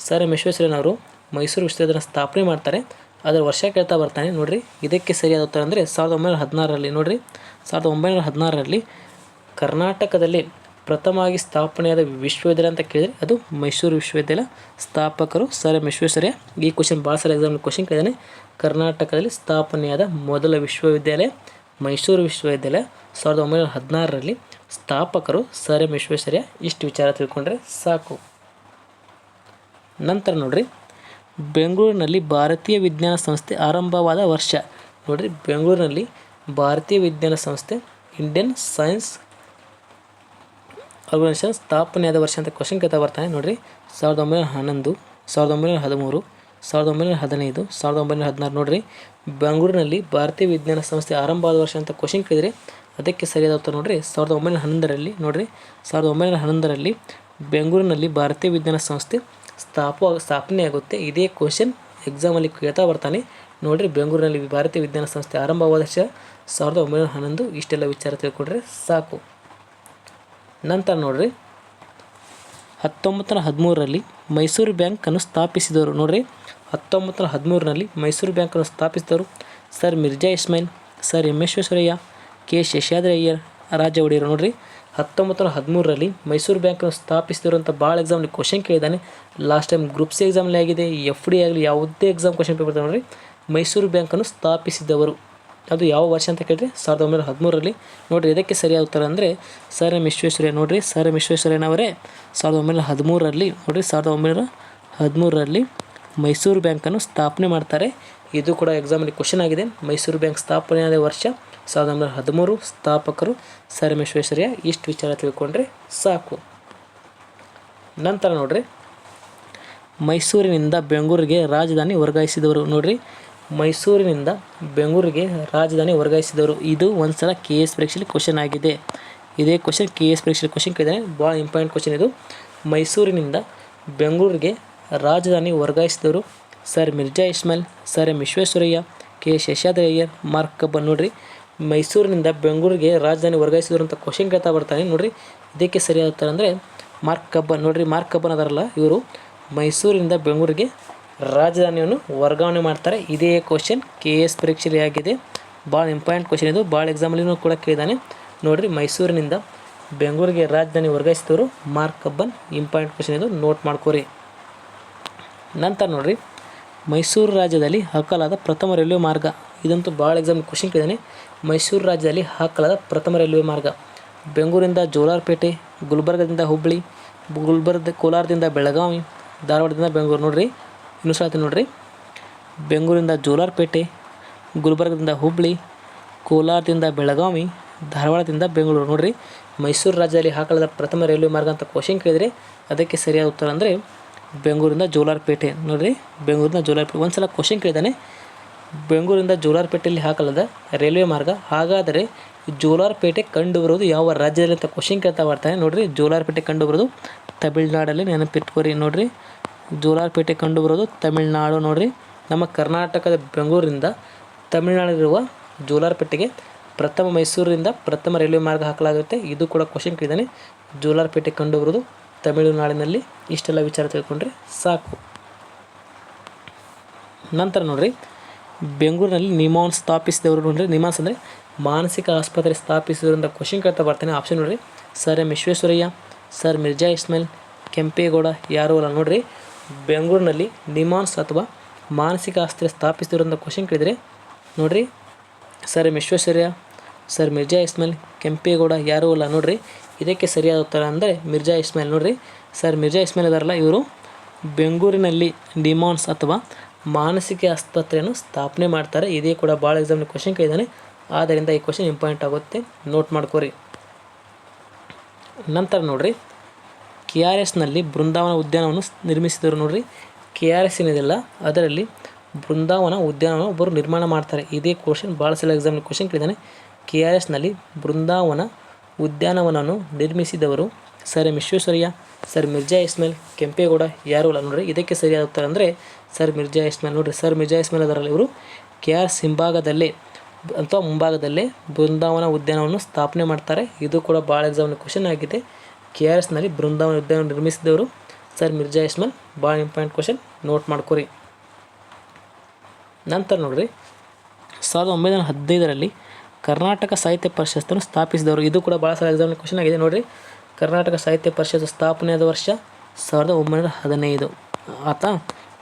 ಸರ್ ಎಂ ವಿಶ್ವೇಶ್ವರಯ್ಯನವರು ಮೈಸೂರು ವಿಶ್ವವಿದ್ಯಾಲಯ ಸ್ಥಾಪನೆ ಮಾಡ್ತಾರೆ. ಅದರ ವರ್ಷ ಕೇಳ್ತಾ ಬರ್ತಾನೆ. ನೋಡಿರಿ, ಇದಕ್ಕೆ ಸರಿಯಾದ ಉತ್ತರ ಅಂದರೆ ಸಾವಿರದ ಒಂಬೈನೂರ ಹದಿನಾರರಲ್ಲಿ. ನೋಡಿರಿ, ಸಾವಿರದ ಒಂಬೈನೂರ ಹದಿನಾರರಲ್ಲಿ ಕರ್ನಾಟಕದಲ್ಲಿ ಪ್ರಥಮವಾಗಿ ಸ್ಥಾಪನೆಯಾದ ವಿಶ್ವವಿದ್ಯಾಲಯ ಅಂತ ಕೇಳಿದರೆ ಅದು ಮೈಸೂರು ವಿಶ್ವವಿದ್ಯಾಲಯ. ಸ್ಥಾಪಕರು ಸರ್ ಎಂ ವಿಶ್ವೇಶ್ವರಯ್ಯ. ಈ ಕ್ವಶನ್ ಭಾಳ ಸರ್ ಎಕ್ಸಾಮ್ ಕ್ವಶನ್ ಕೇಳಿದಾನೆ. ಕರ್ನಾಟಕದಲ್ಲಿ ಸ್ಥಾಪನೆಯಾದ ಮೊದಲ ವಿಶ್ವವಿದ್ಯಾಲಯ ಮೈಸೂರು ವಿಶ್ವವಿದ್ಯಾಲಯ ಸಾವಿರದ ಒಂಬೈನೂರ ಹದಿನಾರರಲ್ಲಿ. ಸ್ಥಾಪಕರು ಸರ್ ಎಂ ವಿಶ್ವೇಶ್ವರಯ್ಯ. ಇಷ್ಟು ವಿಚಾರ ತಿಳ್ಕೊಂಡ್ರೆ ಸಾಕು. ನಂತರ ನೋಡ್ರಿ. ಬೆಂಗಳೂರಿನಲ್ಲಿ ಭಾರತೀಯ ವಿಜ್ಞಾನ ಸಂಸ್ಥೆ ಆರಂಭವಾದ ವರ್ಷ. ನೋಡ್ರಿ, ಬೆಂಗಳೂರಿನಲ್ಲಿ ಭಾರತೀಯ ವಿಜ್ಞಾನ ಸಂಸ್ಥೆ ಇಂಡಿಯನ್ ಸೈನ್ಸ್ ಆರ್ಗನೈಸೇಷನ್ ಸ್ಥಾಪನೆಯಾದ ವರ್ಷ ಅಂತ ಕ್ವಶನ್ ಕೇಳ್ತಾ ಬರ್ತಾನೆ, ನೋಡಿರಿ. ಸಾವಿರದ ಒಂಬೈನೂರ ಹನ್ನೊಂದು, ಸಾವಿರದ ಒಂಬೈನೂರ ಹದಿಮೂರು, ಸಾವಿರದ ಒಂಬೈನೂರ ಹದಿನೈದು, ಸಾವಿರದ ಒಂಬೈನೂರ ಹದಿನಾರು, ನೋಡಿರಿ. ಬೆಂಗಳೂರಿನಲ್ಲಿ ಭಾರತೀಯ ವಿಜ್ಞಾನ ಸಂಸ್ಥೆ ಆರಂಭವಾದ ವರ್ಷ ಅಂತ ಕ್ವಶನ್ ಕೇಳಿದರೆ ಅದಕ್ಕೆ ಸರಿಯಾದ ಉತ್ತರ ನೋಡಿರಿ. ಸಾವಿರದ ಒಂಬೈನೂರ ಹನ್ನೊಂದರಲ್ಲಿ, ನೋಡಿರಿ. ಸಾವಿರದ ಒಂಬೈನೂರ ಹನ್ನೊಂದರಲ್ಲಿ ಬೆಂಗಳೂರಿನಲ್ಲಿ ಭಾರತೀಯ ವಿಜ್ಞಾನ ಸಂಸ್ಥೆ ಸ್ಥಾಪ ಸ್ಥಾಪನೆ ಆಗುತ್ತೆ ಇದೇ ಕ್ವಶನ್ ಎಕ್ಸಾಮಲ್ಲಿ ಕೇಳ್ತಾ ಬರ್ತಾನೆ. ನೋಡಿರಿ, ಬೆಂಗಳೂರಿನಲ್ಲಿ ಭಾರತೀಯ ವಿಜ್ಞಾನ ಸಂಸ್ಥೆ ಆರಂಭವಾದ ವರ್ಷ ಸಾವಿರದ ಒಂಬೈನೂರ ಹನ್ನೊಂದು, ಇಷ್ಟೆಲ್ಲ ವಿಚಾರ ತಿಳ್ಕೊಂಡ್ರೆ ಸಾಕು. ನಂತರ ನೋಡ್ರಿ. ಹತ್ತೊಂಬತ್ತು ನೂರ ಹದಿಮೂರರಲ್ಲಿ ಮೈಸೂರು ಬ್ಯಾಂಕನ್ನು ಸ್ಥಾಪಿಸಿದವರು ನೋಡ್ರಿ ಹತ್ತೊಂಬತ್ತು ನೂರ ಹದಿಮೂರರಲ್ಲಿ ಮೈಸೂರು ಬ್ಯಾಂಕನ್ನು ಸ್ಥಾಪಿಸಿದವರು sir Mirza Ismail sir M Visvesvaraya K Seshadri Iyer Raja ಒಡೆಯರು. ನೋಡ್ರಿ, ಹತ್ತೊಂಬತ್ತರ ಹದಿಮೂರರಲ್ಲಿ ಮೈಸೂರು ಬ್ಯಾಂಕನ್ನು ಸ್ಥಾಪಿಸಿದರು ಅಂತ ಭಾಳ ಎಕ್ಸಾಮ್ಲಿ ಕ್ವಶನ್ ಕೇಳಿದ್ದಾನೆ. ಲಾಸ್ಟ್ ಟೈಮ್ ಗ್ರೂಪ್ ಸಿ ಎಕ್ಸಾಮ್ಲಿ ಆಗಿದೆ ಎಫ್ ಡಿ ಆಗಲಿ ಯಾವುದೇ ಎಕ್ಸಾಮ್ ಕ್ವಶನ್ ಪೇಪರ್ ನೋಡ್ರಿ ಮೈಸೂರು ಬ್ಯಾಂಕನ್ನು ಸ್ಥಾಪಿಸಿದವರು. ಅದು ಯಾವ ವರ್ಷ ಅಂತ ಕೇಳಿದ್ರೆ ಸಾವಿರದ ಒಂಬೈನೂರ ಹದಿಮೂರರಲ್ಲಿ. ನೋಡಿರಿ, ಇದಕ್ಕೆ ಸರಿಯಾದ ಉತ್ತರ ಅಂದರೆ ಸರ್ ಎಂ ವಿಶ್ವೇಶ್ವರಯ್ಯ ನೋಡಿರಿ. ಸರ್ ಎಂ ವಿಶ್ವೇಶ್ವರಯ್ಯನವರೇ ಸಾವಿರದ ಒಂಬೈನೂರ ಹದಿಮೂರರಲ್ಲಿ ನೋಡಿರಿ, ಸಾವಿರದ ಒಂಬೈನೂರ ಹದಿಮೂರರಲ್ಲಿ ಮೈಸೂರು ಬ್ಯಾಂಕನ್ನು ಸ್ಥಾಪನೆ ಮಾಡ್ತಾರೆ. ಇದು ಕೂಡ ಎಕ್ಸಾಮಲ್ಲಿ ಕ್ವಶನ್ ಆಗಿದೆ. ಮೈಸೂರು ಬ್ಯಾಂಕ್ ಸ್ಥಾಪನೆಯಾದ ವರ್ಷ ಸಾವಿರದ ಒಂಬೈನೂರ ಹದಿಮೂರು ಸ್ಥಾಪಕರು ಸರ್ ಎಂ ವಿಶ್ವೇಶ್ವರಯ್ಯ. ಇಷ್ಟು ವಿಚಾರ ತಿಳ್ಕೊಂಡ್ರೆ ಸಾಕು. ನಂತರ ನೋಡ್ರಿ, ಮೈಸೂರಿನಿಂದ ಬೆಂಗಳೂರಿಗೆ ರಾಜಧಾನಿ ವರ್ಗಾಯಿಸಿದವರು ನೋಡ್ರಿ. ಮೈಸೂರಿನಿಂದ ಬೆಂಗಳೂರಿಗೆ ರಾಜಧಾನಿ ವರ್ಗಾಯಿಸಿದವರು ಇದು ಒಂದು ಸಲ ಕೆ ಎಸ್ ಪರೀಕ್ಷೆಯಲ್ಲಿ ಕ್ವಶನ್ ಆಗಿದೆ. ಇದೇ ಕ್ವಶನ್ ಕೆ ಎಸ್ ಪರೀಕ್ಷೆಯಲ್ಲಿ ಕ್ವಶನ್ ಕೇಳಿದರೆ ಭಾಳ ಇಂಪಾರ್ಟೆಂಟ್ ಕ್ವಶನ್ ಇದು. ಮೈಸೂರಿನಿಂದ ಬೆಂಗಳೂರಿಗೆ ರಾಜಧಾನಿ ವರ್ಗಾಯಿಸಿದವರು sir Mirza Ismail, sir M Visvesvaraya, K Seshadri Iyer Mark Cubbon ನೋಡ್ರಿ. ಮೈಸೂರಿನಿಂದ ಬೆಂಗಳೂರಿಗೆ ರಾಜಧಾನಿ ವರ್ಗಾಯಿಸಿದ್ರು ಅಂತ ಕ್ವಶನ್ ಕೇಳ್ತಾ ಬರ್ತಾನೆ ನೋಡ್ರಿ. ಇದಕ್ಕೆ ಸರಿಯಾದ ಅಂದರೆ ಮಾರ್ಕ್ ಕಬ್ಬನ್. ನೋಡ್ರಿ ಮಾರ್ಕ್ ಕಬ್ಬನ್ ಅದಾರಲ್ಲ ಇವರು. ಮೈಸೂರಿನಿಂದ ಬೆಂಗಳೂರಿಗೆ ರಾಜಧಾನಿಯನ್ನು ವರ್ಗಾವಣೆ ಮಾಡ್ತಾರೆ. ಇದೇ ಕ್ವಶನ್ ಕೆ ಎಸ್ ಪರೀಕ್ಷೆಯಲ್ಲಿ ಆಗಿದೆ. ಭಾಳ ಇಂಪಾರ್ಟೆಂಟ್ ಕ್ವಶನ್ ಇದು. ಭಾಳ ಎಕ್ಸಾಮಲ್ಲಿನೂ ಕೂಡ ಕೇಳಿದ್ದಾನೆ. ನೋಡಿರಿ, ಮೈಸೂರಿನಿಂದ ಬೆಂಗಳೂರಿಗೆ ರಾಜಧಾನಿ ವರ್ಗಾಯಿಸಿದವರು ಮಾರ್ಕ್ ಕಬ್ಬನ್. ಇಂಪಾರ್ಟೆಂಟ್ ಕ್ವಶನ್ ಇದು. ನೋಟ್ ಮಾಡ್ಕೋರಿ. ನಂತರ ನೋಡಿರಿ, ಮೈಸೂರು ರಾಜ್ಯದಲ್ಲಿ ಹಾಕಲಾದ ಪ್ರಥಮ ರೈಲ್ವೆ ಮಾರ್ಗ. ಇದಂತೂ ಭಾಳ ಎಕ್ಸಾಮ್ ಕ್ವಶನ್ ಕೇಳಿದ್ದಾನೆ. ಮೈಸೂರು ರಾಜ್ಯದಲ್ಲಿ ಹಾಕಲಾದ ಪ್ರಥಮ ರೈಲ್ವೆ ಮಾರ್ಗ. ಬೆಂಗಳೂರಿಂದ ಜೋಲಾರ್ಪೇಟೆ ಗುಲ್ಬರ್ಗದಿಂದ ಹುಬ್ಬಳ್ಳಿ, ಗುಲ್ಬರ್ಗ ಕೋಲಾರದಿಂದ ಬೆಳಗಾವಿ, ಧಾರವಾಡದಿಂದ ಬೆಂಗಳೂರು. ನೋಡ್ರಿ ಇನ್ನೂ ಸಲ ನೋಡಿರಿ. ಬೆಂಗಳೂರಿಂದ ಜೋಲಾರ್ಪೇಟೆ, ಗುಲ್ಬರ್ಗದಿಂದ ಹುಬ್ಬಳ್ಳಿ ಕೋಲಾರದಿಂದ ಬೆಳಗಾವಿ, ಧಾರವಾಡದಿಂದ ಬೆಂಗಳೂರು. ನೋಡಿರಿ, ಮೈಸೂರು ರಾಜ್ಯದಲ್ಲಿ ಹಾಕಲಾದ ಪ್ರಥಮ ರೈಲ್ವೆ ಮಾರ್ಗ ಅಂತ ಕ್ವಶನ್ ಕೇಳಿದರೆ ಅದಕ್ಕೆ ಸರಿಯಾದ ಉತ್ತರ ಅಂದರೆ ಬೆಂಗಳೂರಿಂದ ಜೋಲಾರ್ಪೇಟೆ. ನೋಡಿರಿ, ಬೆಂಗಳೂರಿಂದ ಜೋಲಾರ್ಪೇಟೆ. ಒಂದು ಸಲ ಕ್ವಶನ್ ಕೇಳಿದ್ದಾನೆ. ಬೆಂಗಳೂರಿಂದ ಜೋಲಾರ್ಪೇಟೆಯಲ್ಲಿ ಹಾಕಲಾದ ರೈಲ್ವೆ ಮಾರ್ಗ, ಹಾಗಾದರೆ ಜೋಲಾರ್ಪೇಟೆ ಬರೋದು ಯಾವ ರಾಜ್ಯದಲ್ಲಿ ಅಂತ ಕ್ವಶನ್ ಕೇಳ್ತಾ ಬರ್ತಾನೆ. ನೋಡಿರಿ, ಜೋಲಾರ್ಪೇಟೆ ಕಂಡುಬರೋದು ತಮಿಳ್ನಾಡಲ್ಲಿ ನೆನಪಿಟ್ಕೋರಿ. ನೋಡ್ರಿ ಜೋಲಾರ್ಪೇಟೆ ಕಂಡುಬರೋದು ತಮಿಳುನಾಡು ನೋಡಿರಿ. ನಮ್ಮ ಕರ್ನಾಟಕದ ಬೆಂಗಳೂರಿಂದ ತಮಿಳುನಾಡಲ್ಲಿರುವ ಜೋಲಾರ್ಪೇಟೆಗೆ ಪ್ರಥಮ ಮೈಸೂರಿನಿಂದ ಪ್ರಥಮ ರೈಲ್ವೆ ಮಾರ್ಗ ಹಾಕಲಾಗುತ್ತೆ. ಇದು ಕೂಡ ಕ್ವಶನ್ ಕೇಳಿದ್ದಾನೆ ಜೋಲಾರ್ಪೇಟೆ ಕಂಡುಬರೋದು ತಮಿಳುನಾಡಿನಲ್ಲಿ. ಇಷ್ಟೆಲ್ಲ ವಿಚಾರ ತಿಳ್ಕೊಂಡ್ರೆ ಸಾಕು. ನಂತರ ನೋಡ್ರಿ, ಬೆಂಗಳೂರಿನಲ್ಲಿ ನಿಮಾನ್ಸ್ ಸ್ಥಾಪಿಸಿದವರು ನೋಡ್ರಿ. ನಿಮಾನ್ಸ್ ಅಂದರೆ ಮಾನಸಿಕ ಆಸ್ಪತ್ರೆ ಸ್ಥಾಪಿಸಿದ್ರು ಅಂತ ಕ್ವಶನ್ ಕೇಳ್ತಾ ಬರ್ತಾನೆ. ಆಪ್ಷನ್ ನೋಡ್ರಿ, sir M Visvesvaraya, sir Mirza Ismail, Kempegowda, ಯಾರು ಅಲ್ಲ ನೋಡ್ರಿ. ಬೆಂಗಳೂರಿನಲ್ಲಿ ನಿಮಾನ್ಸ್ ಅಥವಾ ಮಾನಸಿಕ ಆಸ್ತ್ರೆ ಸ್ಥಾಪಿಸಿದ್ರು ಅಂತ ಕ್ವಶನ್ ಕೇಳಿದರೆ, ನೋಡ್ರಿ, sir M Visvesvaraya, sir Mirza Ismail, Kempegowda ಯಾರೂ ಅಲ್ಲ ನೋಡ್ರಿ, ಇದಕ್ಕೆ ಸರಿಯಾದ ಉತ್ತರ ಅಂದರೆ ಮಿರ್ಜಾ ಇಸ್ಮಾಯಿಲ್, ನೋಡ್ರಿ, ಸರ್ ಮಿರ್ಜಾ ಇಸ್ಮಾಯಿಲ್ ಅದಾರಲ್ಲ ಇವರು ಬೆಂಗಳೂರಿನಲ್ಲಿ ಡಿಮಾನ್ಸ್ ಅಥವಾ ಮಾನಸಿಕ ಆಸ್ಪತ್ರೆಯನ್ನು ಸ್ಥಾಪನೆ ಮಾಡ್ತಾರೆ. ಇದೇ ಕೂಡ ಭಾಳ ಎಕ್ಸಾಮ್ನ ಕ್ವಶನ್ ಕೇಳಿದ್ದಾನೆ. ಆದ್ದರಿಂದ ಈ ಕ್ವಶನ್ ಇಂಪಾರ್ಟೆಂಟ್ ಆಗುತ್ತೆ. ನೋಟ್ ಮಾಡ್ಕೋರಿ. ನಂತರ ನೋಡ್ರಿ ಕೆ ಆರ್ ಎಸ್ನಲ್ಲಿ ಬೃಂದಾವನ ಉದ್ಯಾನವನ್ನು ನಿರ್ಮಿಸಿದರು ನೋಡ್ರಿ. ಕೆ ಆರ್ ಎಸ್ ಏನಿದೆಲ್ಲ, ಅದರಲ್ಲಿ ಬೃಂದಾವನ ಉದ್ಯಾನವನ್ನು ಒಬ್ಬರು ನಿರ್ಮಾಣ ಮಾಡ್ತಾರೆ. ಇದೇ ಕ್ವಶನ್ ಭಾಳ ಸಲ ಎಕ್ಸಾಮ್ ಕ್ವಶನ್ ಕೇಳಿದ್ದಾನೆ. ಕೆ ಆರ್ ಎಸ್ನಲ್ಲಿ ಬೃಂದಾವನ ಉದ್ಯಾನವನವನ್ನು ನಿರ್ಮಿಸಿದವರು sir M Visvesvaraya, sir Mirza Ismail Kempegowda, ಯಾರು ಅಲ್ಲ ನೋಡ್ರಿ. ಇದಕ್ಕೆ ಸರಿಯಾದ ಉತ್ತರ ಅಂದರೆ ಸರ್ ಮಿರ್ಜಾ ಇಸ್ಮೇಲ್ ನೋಡ್ರಿ, ಸರ್ ಮಿರ್ಜಾ ಇಸ್ಮೇಲ್ ಅದರಲ್ಲಿ ಇವರು ಕೆ ಆರ್ ಎಸ್ ಹಿಂಭಾಗದಲ್ಲೇ ಅಥವಾ ಮುಂಭಾಗದಲ್ಲೇ ಬೃಂದಾವನ ಉದ್ಯಾನವನ್ನು ಸ್ಥಾಪನೆ ಮಾಡ್ತಾರೆ. ಇದು ಕೂಡ ಭಾಳ ಎಕ್ಸಾಮ್ನ ಕ್ವಶನ್ ಆಗಿದೆ. ಕೆ ಆರ್ ಎಸ್ನಲ್ಲಿ ಬೃಂದಾವನ ಯುದ್ಧವನ್ನು ನಿರ್ಮಿಸಿದವರು ಸರ್ ಮಿರ್ಜಾ ಇಸ್ಮಾನ್. ಭಾಳ ಇಂಪಾರ್ಟೆಂಟ್ ಕ್ವಶನ್. ನೋಟ್ ಮಾಡ್ಕೊರಿ. ನಂತರ ನೋಡ್ರಿ. ಸಾವಿರದ ಒಂಬೈನೂರ ಹದಿನೈದರಲ್ಲಿ ಕರ್ನಾಟಕ ಸಾಹಿತ್ಯ ಪರಿಷತ್ತನ್ನು ಸ್ಥಾಪಿಸಿದವರು. ಇದು ಕೂಡ ಭಾಳ ಸಲ ಎಕ್ಸಾಮ್ ಕ್ವಶನ್ ಆಗಿದೆ ನೋಡ್ರಿ. ಕರ್ನಾಟಕ ಸಾಹಿತ್ಯ ಪರಿಷತ್ ಸ್ಥಾಪನೆಯಾದ ವರ್ಷ ಸಾವಿರದ ಒಂಬೈನೂರ ಹದಿನೈದು. ಆತ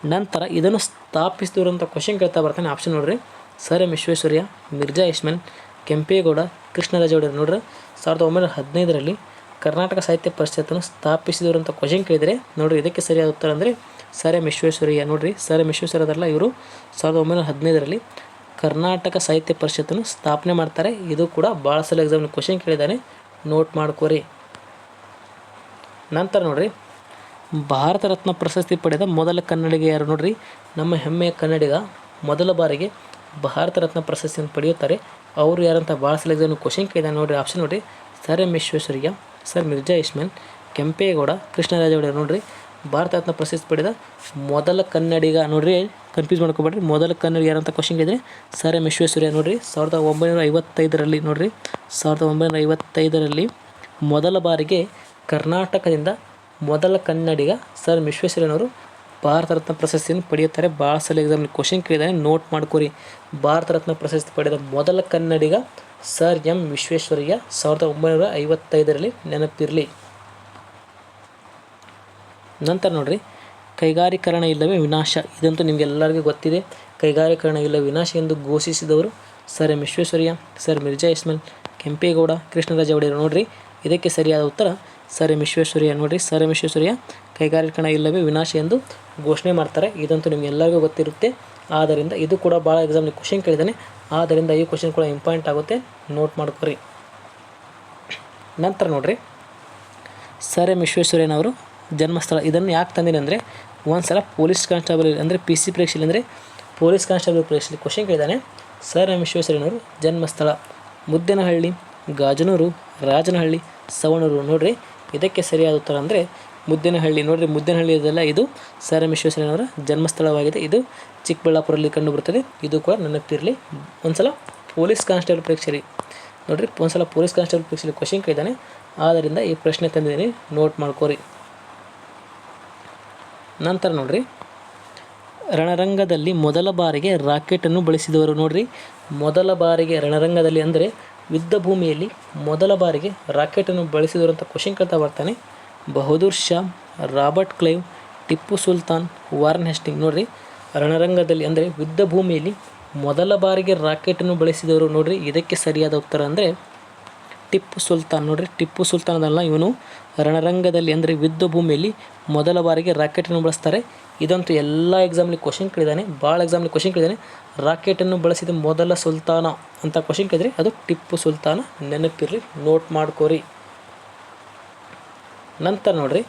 ನಂತರ ಇದನ್ನು ಸ್ಥಾಪಿಸಿದವರು ಅಂತ ಕ್ವಶನ್ ಕೇಳ್ತಾ ಬರ್ತಾನೆ. ಆಪ್ಷನ್ ನೋಡ್ರಿ. ಸರ್ ಎಂ ವಿಶ್ವೇಶ್ವರಯ್ಯ, ಮಿರ್ಜಾ ಇಸ್ಮಾಯಿಲ್ ಕೆಂಪೇಗೌಡ, ಕೃಷ್ಣರಾಜ ಒಡೆಯರ್ ನೋಡ್ರಿ. ಸಾವಿರದ ಒಂಬೈನೂರ ಹದಿನೈದರಲ್ಲಿ ಕರ್ನಾಟಕ ಸಾಹಿತ್ಯ ಪರಿಷತ್ತನ್ನು ಸ್ಥಾಪಿಸಿದವರು ಅಂತ ಕ್ವಶನ್ ಕೇಳಿದರೆ, ನೋಡಿರಿ ಇದಕ್ಕೆ ಸರಿಯಾದ ಉತ್ತರ ಅಂದರೆ ಸರ್ ಎಂ ವಿಶ್ವೇಶ್ವರಯ್ಯ. ನೋಡ್ರಿ, ಸರ್ ಎಂ ವಿಶ್ವೇಶ್ವರದಲ್ಲ ಇವರು ಸಾವಿರದ ಒಂಬೈನೂರ ಹದಿನೈದರಲ್ಲಿ ಕರ್ನಾಟಕ ಸಾಹಿತ್ಯ ಪರಿಷತ್ತನ್ನು ಸ್ಥಾಪನೆ ಮಾಡ್ತಾರೆ. ಇದು ಕೂಡ ಭಾಳ ಸಲ ಎಕ್ಸಾಮ್ನ ಕ್ವಶನ್ ಕೇಳಿದ್ದಾನೆ. ನೋಟ್ ಮಾಡ್ಕೋರಿ. ನಂತರ ನೋಡ್ರಿ, ಭಾರತ ರತ್ನ ಪ್ರಶಸ್ತಿ ಪಡೆದ ಮೊದಲ ಕನ್ನಡಿಗ ಯಾರು ನೋಡ್ರಿ? ನಮ್ಮ ಹೆಮ್ಮೆಯ ಕನ್ನಡಿಗ ಮೊದಲ ಬಾರಿಗೆ ಭಾರತ ರತ್ನ ಪ್ರಶಸ್ತಿಯನ್ನು ಪಡೆಯುತ್ತಾರೆ. ಅವರು ಯಾರಂತ ಭಾಳ ಸಲ ಎಕ್ಸಾಮ್ ಕ್ವಶನ್ ಕೇಳಿದ್ದಾನೆ. ನೋಡ್ರಿ ಆಪ್ಷನ್ ನೋಡ್ರಿ, sir M Visvesvaraya. Sir Mirza Ismail Kempegowda Krishnaraja Wodeyar ನೋಡ್ರಿ ಭಾರತ ರತ್ನ ಪ್ರಶಸ್ತಿ ಪಡೆದ ಮೊದಲ ಕನ್ನಡಿಗ ನೋಡ್ರಿ ಕನ್ಫ್ಯೂಸ್ ಮಾಡ್ಕೊಬೇಡ್ರಿ, ಮೊದಲ ಕನ್ನಡಿಗ ಯಾರಂತ ಕ್ವಶನ್ ಕೇಳಿದ್ರೆ ಸರ್ ಎಂ ವಿಶ್ವೇಶ್ವರಯ್ಯ ನೋಡ್ರಿ, ಸಾವಿರದ ಒಂಬೈನೂರ ಐವತ್ತೈದರಲ್ಲಿ ನೋಡ್ರಿ, ಸಾವಿರದ ಒಂಬೈನೂರ ಐವತ್ತೈದರಲ್ಲಿ ಮೊದಲ ಬಾರಿಗೆ ಕರ್ನಾಟಕದಿಂದ ಮೊದಲ ಕನ್ನಡಿಗ ಸರ್ ವಿಶ್ವೇಶ್ವರಯ್ಯನವರು ಭಾರತ ರತ್ನ ಪ್ರಶಸ್ತಿಯನ್ನು ಪಡೆಯುತ್ತಾರೆ. ಭಾಳ ಸಲ ಎಕ್ಸಾಮ್ ಕ್ವಶನ್ ಕೇಳಿದ್ದಾನೆ ನೋಟ್ ಮಾಡ್ಕೊರಿ. ಭಾರತ ರತ್ನ ಪ್ರಶಸ್ತಿ ಪಡೆದ ಮೊದಲ ಕನ್ನಡಿಗ ಸರ್ ಎಂ ವಿಶ್ವೇಶ್ವರಯ್ಯ ಸಾವಿರದ ಒಂಬೈನೂರ ಐವತ್ತೈದರಲ್ಲಿ ನೆನಪಿರಲಿ. ನಂತರ ನೋಡ್ರಿ, ಕೈಗಾರೀಕರಣ ಇಲ್ಲವೇ ವಿನಾಶ? ಇದಂತೂ ನಿಮಗೆಲ್ಲರಿಗೂ ಗೊತ್ತಿದೆ. ಕೈಗಾರೀಕರಣ ಇಲ್ಲ ವಿನಾಶ ಎಂದು ಘೋಷಿಸಿದವರು sir M Visvesvaraya, sir Mirza Ismail Kempegowda, Krishnaraja Wodeyar. ನೋಡ್ರಿ, ಇದಕ್ಕೆ ಸರಿಯಾದ ಉತ್ತರ ಸರ್ ಎಂ ವಿಶ್ವೇಶ್ವರಯ್ಯ. ನೋಡ್ರಿ, ಸರ್ ಎಂ ವಿಶ್ವೇಶ್ವರಯ್ಯ, ಕೈಗಾರೀಕರಣ ಇಲ್ಲವೇ ವಿನಾಶ ಎಂದು ಘೋಷಣೆ ಮಾಡ್ತಾರೆ. ಇದಂತೂ ನಿಮಗೆಲ್ಲರಿಗೂ ಗೊತ್ತಿರುತ್ತೆ. ಆದ್ದರಿಂದ ಇದು ಕೂಡ ಭಾಳ ಎಕ್ಸಾಮ್ ಕ್ವಶನ್ ಕೇಳಿದ್ದಾನೆ. ಆದ್ದರಿಂದ ಈ ಕ್ವಶನ್ ಕೂಡ ಇಂಪಾರ್ಟೆಂಟ್ ಆಗುತ್ತೆ. ನೋಟ್ ಮಾಡ್ಕೊರಿ. ನಂತರ ನೋಡ್ರಿ. ಸರ್ ಎಂ ವಿಶ್ವೇಶ್ವರಯ್ಯನವರು ಜನ್ಮಸ್ಥಳ ಇದನ್ನು ಯಾಕೆ ತಂದಿನಿ ಅಂದರೆ, ಒಂದು ಸಲ ಪೊಲೀಸ್ ಕಾನ್ಸ್ಟೇಬಲ್ ಅಂದರೆ ಪಿ ಸಿ ಪರೀಕ್ಷೆಯಲ್ಲಿ ಅಂದರೆ ಪೊಲೀಸ್ ಕಾನ್ಸ್ಟೇಬಲ್ ಪರೀಕ್ಷೆಯಲ್ಲಿ ಕ್ವಶನ್ ಕೇಳಿದ್ದಾನೆ. ಸರ್ ಎಂ ವಿಶ್ವೇಶ್ವರಯ್ಯನವರು, ಜನ್ಮಸ್ಥಳ, ಮುದ್ದೇನಹಳ್ಳಿ, ಗಾಜನೂರು, ರಾಜನಹಳ್ಳಿ, ಸವಣೂರು ನೋಡ್ರಿ. ಇದಕ್ಕೆ ಸರಿಯಾದ ಉತ್ತರ ಅಂದರೆ ಮುದ್ದೇನಹಳ್ಳಿ. ನೋಡ್ರಿ ಮುದ್ದೇನಹಳ್ಳಿ ಇದೆಲ್ಲ ಇದು ಸರ್ ಎಂ ವಿಶ್ವೇಶ್ವರಯ್ಯನವರ ಜನ್ಮಸ್ಥಳವಾಗಿದೆ. ಇದು ಚಿಕ್ಕಬಳ್ಳಾಪುರಲ್ಲಿ ಕಂಡುಬರುತ್ತದೆ ಇದು ಕೂಡ ನೆನಪಿರಲಿ ಒಂದ್ಸಲ ಪೊಲೀಸ್ ಕಾನ್ಸ್ಟೇಬಲ್ ಪರೀಕ್ಷೆಯಲ್ಲಿ ನೋಡಿರಿ, ಒಂದ್ಸಲ ಪೊಲೀಸ್ ಕಾನ್ಸ್ಟೇಬಲ್ ಪರೀಕ್ಷೆಯಲ್ಲಿ ಕ್ವಶನ್ ಕೇಳಿದ್ದಾನೆ. ಆದ್ದರಿಂದ ಈ ಪ್ರಶ್ನೆ ತಂದಿದ್ದೀನಿ. ನೋಟ್ ಮಾಡ್ಕೋರಿ. ನಂತರ ನೋಡ್ರಿ. ರಣರಂಗದಲ್ಲಿ ಮೊದಲ ಬಾರಿಗೆ ರಾಕೆಟನ್ನು ಬಳಸಿದವರು ನೋಡ್ರಿ. ಮೊದಲ ಬಾರಿಗೆ ರಣರಂಗದಲ್ಲಿ ಅಂದರೆ ಯುದ್ಧ ಭೂಮಿಯಲ್ಲಿ ಮೊದಲ ಬಾರಿಗೆ ರಾಕೆಟನ್ನು ಬಳಸಿದವರು ಅಂತ ಕ್ವಶನ್ ಕೇಳ್ತಾ ಬರ್ತಾನೆ. Bahadur Shah Robert Clive, Tipu Sultan, Warren Hastings. ನೋಡ್ರಿ ರಣರಂಗದಲ್ಲಿ ಅಂದರೆ ಯುದ್ಧ ಭೂಮಿಯಲ್ಲಿ ಮೊದಲ ಬಾರಿಗೆ ರಾಕೆಟನ್ನು ಬಳಸಿದವರು ನೋಡಿರಿ, ಇದಕ್ಕೆ ಸರಿಯಾದ ಉತ್ತರ ಅಂದರೆ ಟಿಪ್ಪು ಸುಲ್ತಾನ್. ನೋಡಿರಿ, ಟಿಪ್ಪು ಸುಲ್ತಾನದಲ್ಲ ಇವನು ರಣರಂಗದಲ್ಲಿ ಅಂದರೆ ಯುದ್ಧ ಭೂಮಿಯಲ್ಲಿ ಮೊದಲ ಬಾರಿಗೆ ರಾಕೆಟನ್ನು ಬಳಸ್ತಾರೆ. ಇದಂತೂ ಎಲ್ಲ ಎಕ್ಸಾಮ್ಲಿ ಕ್ವಶನ್ ಕೇಳಿದ್ದಾನೆ ಭಾಳ ಎಕ್ಸಾಮ್ಲಿ ಕ್ವಶನ್ ಕೇಳಿದ್ದಾನೆ ರಾಕೆಟನ್ನು ಬಳಸಿದ ಮೊದಲ ಸುಲ್ತಾನ ಅಂತ ಕ್ವಶನ್ ಕೇಳಿದ್ರೆ ಅದು ಟಿಪ್ಪು ಸುಲ್ತಾನ. ನೆನಪಿರ್ರಿ ನೋಟ್ ಮಾಡ್ಕೋರಿ. ನಂತರ ನೋಡಿರಿ,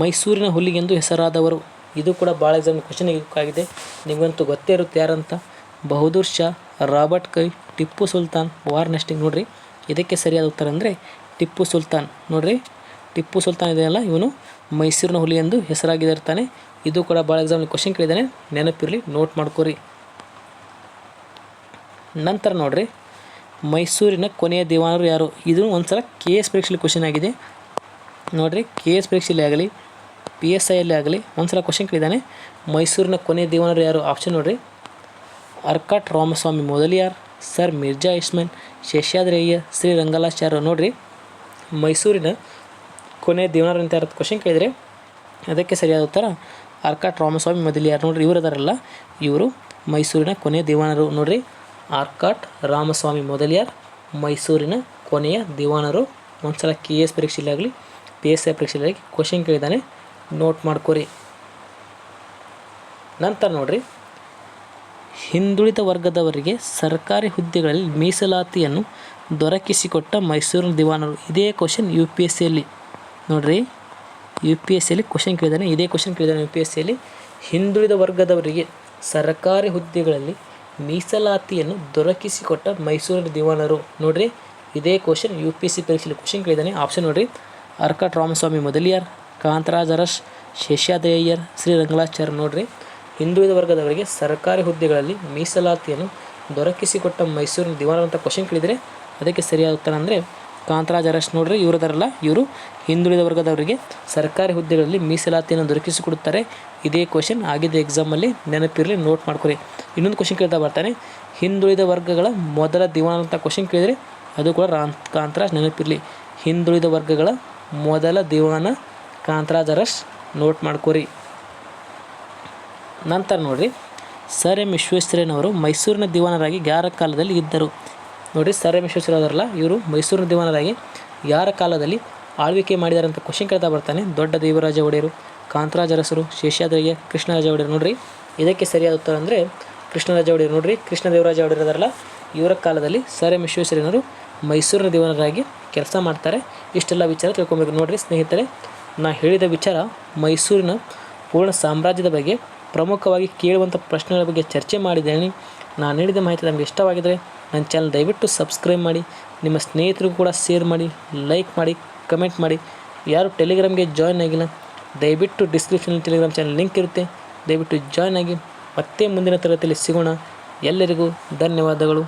ಮೈಸೂರಿನ ಹುಲಿಗೆಂದು ಹೆಸರಾದವರು. ಇದು ಕೂಡ ಭಾಳ ಎಕ್ಸಾಮ್ ಕ್ವಶನ್ ಆಗಿದೆ ನಿಮಗಂತೂ ಗೊತ್ತೇ ಇರುತ್ತೆ ಯಾರಂತ? ಬಹದ್ದೂರ್ ಶಾ, ರಾಬರ್ಟ್ ಕೈ, ಟಿಪ್ಪು ಸುಲ್ತಾನ್, ವಾರ್ ನೆಸ್ಟಿಂಗ್ ನೋಡ್ರಿ. ಇದಕ್ಕೆ ಸರಿಯಾದ ಉತ್ತರ ಅಂದರೆ ಟಿಪ್ಪು ಸುಲ್ತಾನ್. ನೋಡ್ರಿ, ಟಿಪ್ಪು ಸುಲ್ತಾನ್ ಇದೆಯಲ್ಲ, ಇವನು ಮೈಸೂರಿನ ಹುಲಿ ಎಂದು ಹೆಸರಾಗಿದ್ದಾನೆ. ಇದು ಕೂಡ ಭಾಳ ಎಕ್ಸಾಮ್ ಕ್ವಶನ್ ಕೇಳಿದ್ದಾನೆ. ನೆನಪಿರಲಿ ನೋಟ್ ಮಾಡ್ಕೋರಿ. ನಂತರ ನೋಡ್ರಿ, ಮೈಸೂರಿನ ಕೊನೆಯ ದಿವಾನರು ಯಾರು? ಇದು ಒಂದ್ಸಲ ಕೆ ಎಸ್ ಪರೀಕ್ಷೆಯಲ್ಲಿ ಕ್ವಶನ್ ಆಗಿದೆ. ನೋಡ್ರಿ, ಕೆ ಎಸ್ ಪರೀಕ್ಷೆಯಲ್ಲಿ ಆಗಲಿ ಪಿ ಎಸ್ ಐಯಲ್ಲಿ ಆಗಲಿ, ಒಂದ್ಸಲ ಕ್ವಶನ್ ಕೇಳಿದ್ದಾನೆ. ಮೈಸೂರಿನ ಕೊನೆ ದೇವನರು ಯಾರು? ಆಪ್ಷನ್ ನೋಡ್ರಿ. ಅರ್ಕಾಟ್ ರಾಮಸ್ವಾಮಿ ಮೊದಲಿಯಾರ್, ಸರ್ ಮಿರ್ಜಾ ಇಸ್ಮಾನ್ ಶೇಷಾದ್ರಯ್ಯ ಶ್ರೀ ರಂಗಲಾಚಾರ್ಯ ನೋಡ್ರಿ, ಮೈಸೂರಿನ ಕೊನೆ ದೇವನರು ಅಂತ ಯಾರು ಕ್ವಶನ್ ಕೇಳಿದರೆ ಅದಕ್ಕೆ ಸರಿಯಾದ ಉತ್ತರ ಆರ್ಕಾಟ್ ರಾಮಸ್ವಾಮಿ ಮೊದಲಿಯಾರ್. ನೋಡ್ರಿ, ಇವರು ಅದಾರಲ್ಲ, ಇವರು ಮೈಸೂರಿನ ಕೊನೆಯ ದಿವಾನರು. ನೋಡ್ರಿ ಆರ್ಕಾಟ್ ರಾಮಸ್ವಾಮಿ ಮೊದಲಿಯಾರ್, ಮೈಸೂರಿನ ಕೊನೆಯ ದಿವಾನರು. ಒಂದ್ಸಲ ಕೆ ಎಸ್ ಪರೀಕ್ಷೆಯಲ್ಲಿ ಆಗಲಿ ಪಿ ಎಸ್ ಐ ಪರೀಕ್ಷೆಯಲ್ಲಿ ಕ್ವಶನ್ ಕೇಳಿದ್ದಾನೆ. ನೋಟ್ ಮಾಡ್ಕೊರಿ. ನಂತರ ನೋಡ್ರಿ. ಹಿಂದುಳಿದ ವರ್ಗದವರಿಗೆ ಸರ್ಕಾರಿ ಹುದ್ದೆಗಳಲ್ಲಿ ಮೀಸಲಾತಿಯನ್ನು ದೊರಕಿಸಿಕೊಟ್ಟ ಮೈಸೂರಿನ ದಿವಾನರು. ಇದೇ ಕ್ವಶನ್ ಯು ಪಿ ಎಸ್ ಸಿಯಲ್ಲಿ ನೋಡ್ರಿ. ಯು ಪಿ ಎಸ್ ಸಿಯಲ್ಲಿ ಕ್ವಶನ್ ಕೇಳಿದ್ದಾನೆ ಇದೇ ಕ್ವಶನ್ ಕೇಳಿದ್ದಾನೆ ಯು ಪಿ ಎಸ್ ಸಿಯಲ್ಲಿ ಹಿಂದುಳಿದ ವರ್ಗದವರಿಗೆ ಸರ್ಕಾರಿ ಹುದ್ದೆಗಳಲ್ಲಿ ಮೀಸಲಾತಿಯನ್ನು ದೊರಕಿಸಿಕೊಟ್ಟ ಮೈಸೂರಿನ ದಿವಾನರು. ನೋಡ್ರಿ. ಇದೇ question U P S C ಪರೀಕ್ಷೆಯಲ್ಲಿ ಕ್ವಶನ್ ಕೇಳಿದ್ದಾನೆ ಆಪ್ಷನ್ ನೋಡ್ರಿ. ಅರ್ಕಟ್ ರಾಮಸ್ವಾಮಿ ಮೊದಲಿಯಾರ್. ಕಾಂತರಾಜ್ ಅರಶ್ ಶೇಷಾದ್ರಯ್ಯರ್ ಶ್ರೀ ರಂಗಲಾಚಾರ್ಯ ನೋಡ್ರಿ ಹಿಂದುಳಿದ ವರ್ಗದವರಿಗೆ ಸರ್ಕಾರಿ ಹುದ್ದೆಗಳಲ್ಲಿ ಮೀಸಲಾತಿಯನ್ನು ದೊರಕಿಸಿಕೊಟ್ಟ ಮೈಸೂರಿನ ದಿವಾನ ಅಂತ ಕ್ವಶನ್ ಕೇಳಿದರೆ ಅದಕ್ಕೆ ಸರಿಯಾದ ಉತ್ತರ ಅಂದರೆ ಕಾಂತರಾಜ್ ಅರಸ್ ನೋಡ್ರಿ ಇವರದಾರಲ್ಲ ಇವರು ಹಿಂದುಳಿದ ವರ್ಗದವರಿಗೆ ಸರ್ಕಾರಿ ಹುದ್ದೆಗಳಲ್ಲಿ ಮೀಸಲಾತಿಯನ್ನು ದೊರಕಿಸಿಕೊಡುತ್ತಾರೆ. ಇದೇ ಕ್ವಶನ್ ಆಗಿದೆ ಎಕ್ಸಾಮಲ್ಲಿ ನೆನಪಿರಲಿ ನೋಟ್ ಮಾಡ್ಕೊರಿ. ಇನ್ನೊಂದು ಕ್ವಶನ್ ಕೇಳ್ತಾ ಬರ್ತಾನೆ. ಹಿಂದುಳಿದ ವರ್ಗಗಳ ಮೊದಲ ದಿವಾನ ಅಂತ ಕ್ವಶನ್ ಕೇಳಿದರೆ ಅದು ಕೂಡ ರಾನ್ ಕಾಂತರಾಜ್ ನೆನಪಿರಲಿ. ಹಿಂದುಳಿದ ವರ್ಗಗಳ ಮೊದಲ ದಿವಾನ ಕಾಂತರಾಜ್ ಅರಸ್ ನೋಟ್ ಮಾಡ್ಕೊರಿ. ನಂತರ ನೋಡ್ರಿ, ಸರ್ ಎಂ ವಿಶ್ವೇಶ್ವರಯ್ಯನವರು ಮೈಸೂರಿನ ದಿವಾನರಾಗಿ ಯಾರ ಕಾಲದಲ್ಲಿ ಇದ್ದರು? ನೋಡಿ ಸರ್ ಎಂ ಅವರಲ್ಲ ಇವರು ಮೈಸೂರಿನ ದಿವಾನರಾಗಿ ಯಾರ ಕಾಲದಲ್ಲಿ ಆಳ್ವಿಕೆ ಮಾಡಿದ್ದಾರೆ ಅಂತ ಕ್ವಶನ್ ಕೇಳ್ತಾ ಬರ್ತಾನೆ. ದೊಡ್ಡ ದೇವರಾಜ ಒಡೆಯರು ಕಾಂತರಾಜ ಅರಸರು ಶೇಷಾದ್ರಯ್ಯ ಕೃಷ್ಣರಾಜ ಒಡೆಯರು ನೋಡ್ರಿ. ಇದಕ್ಕೆ ಸರಿಯಾದ ಉತ್ತರ ಅಂದರೆ ಕೃಷ್ಣರಾಜ ಒಡೆಯರು ನೋಡ್ರಿ. ಕೃಷ್ಣ ದೇವರಾಜ ಒಡೆಯರು ಅದರಲ್ಲ ಇವರ ಕಾಲದಲ್ಲಿ ಸರ್ ಎಂ ವಿಶ್ವೇಶ್ವರಯ್ಯನವರು ಮೈಸೂರಿನ ದಿವಾನರಾಗಿ ಕೆಲಸ ಮಾಡ್ತಾರೆ. ಇಷ್ಟೆಲ್ಲ ವಿಚಾರ ತಿಳ್ಕೊಬೇಕು ನೋಡ್ರಿ ಸ್ನೇಹಿತರೆ. ನಾ ಹೇಳಿದ ವಿಚಾರ ಮೈಸೂರಿನ ಪೂರ್ಣ ಸಾಮ್ರಾಜ್ಯದ ಬಗ್ಗೆ ಪ್ರಮುಖವಾಗಿ ಕೇಳುವಂಥ ಪ್ರಶ್ನೆಗಳ ಬಗ್ಗೆ ಚರ್ಚೆ ಮಾಡಿದ್ದೇನೆ. ನಾನು ನೀಡಿದ ಮಾಹಿತಿ ನಮಗೆ ಇಷ್ಟವಾಗಿದ್ದರೆ ನನ್ನ ಚಾನಲ್ ದಯವಿಟ್ಟು ಸಬ್ಸ್ಕ್ರೈಬ್ ಮಾಡಿ, ನಿಮ್ಮ ಸ್ನೇಹಿತರಿಗೂ ಕೂಡ ಶೇರ್ ಮಾಡಿ ಲೈಕ್ ಮಾಡಿ ಕಮೆಂಟ್ ಮಾಡಿ. ಯಾರು ಟೆಲಿಗ್ರಾಮ್ಗೆ ಜಾಯ್ನ್ ಆಗಿಲ್ಲ, ದಯವಿಟ್ಟು ಡಿಸ್ಕ್ರಿಪ್ಷನ್ ಟೆಲಿಗ್ರಾಮ್ ಚಾನಲ್ ಲಿಂಕ್ ಇರುತ್ತೆ. ದಯವಿಟ್ಟು ಜಾಯ್ನ್ ಆಗಿ ಮತ್ತೆ ಮುಂದಿನ ತರಗತಿಯಲ್ಲಿ ಸಿಗೋಣ. ಎಲ್ಲರಿಗೂ ಧನ್ಯವಾದಗಳು.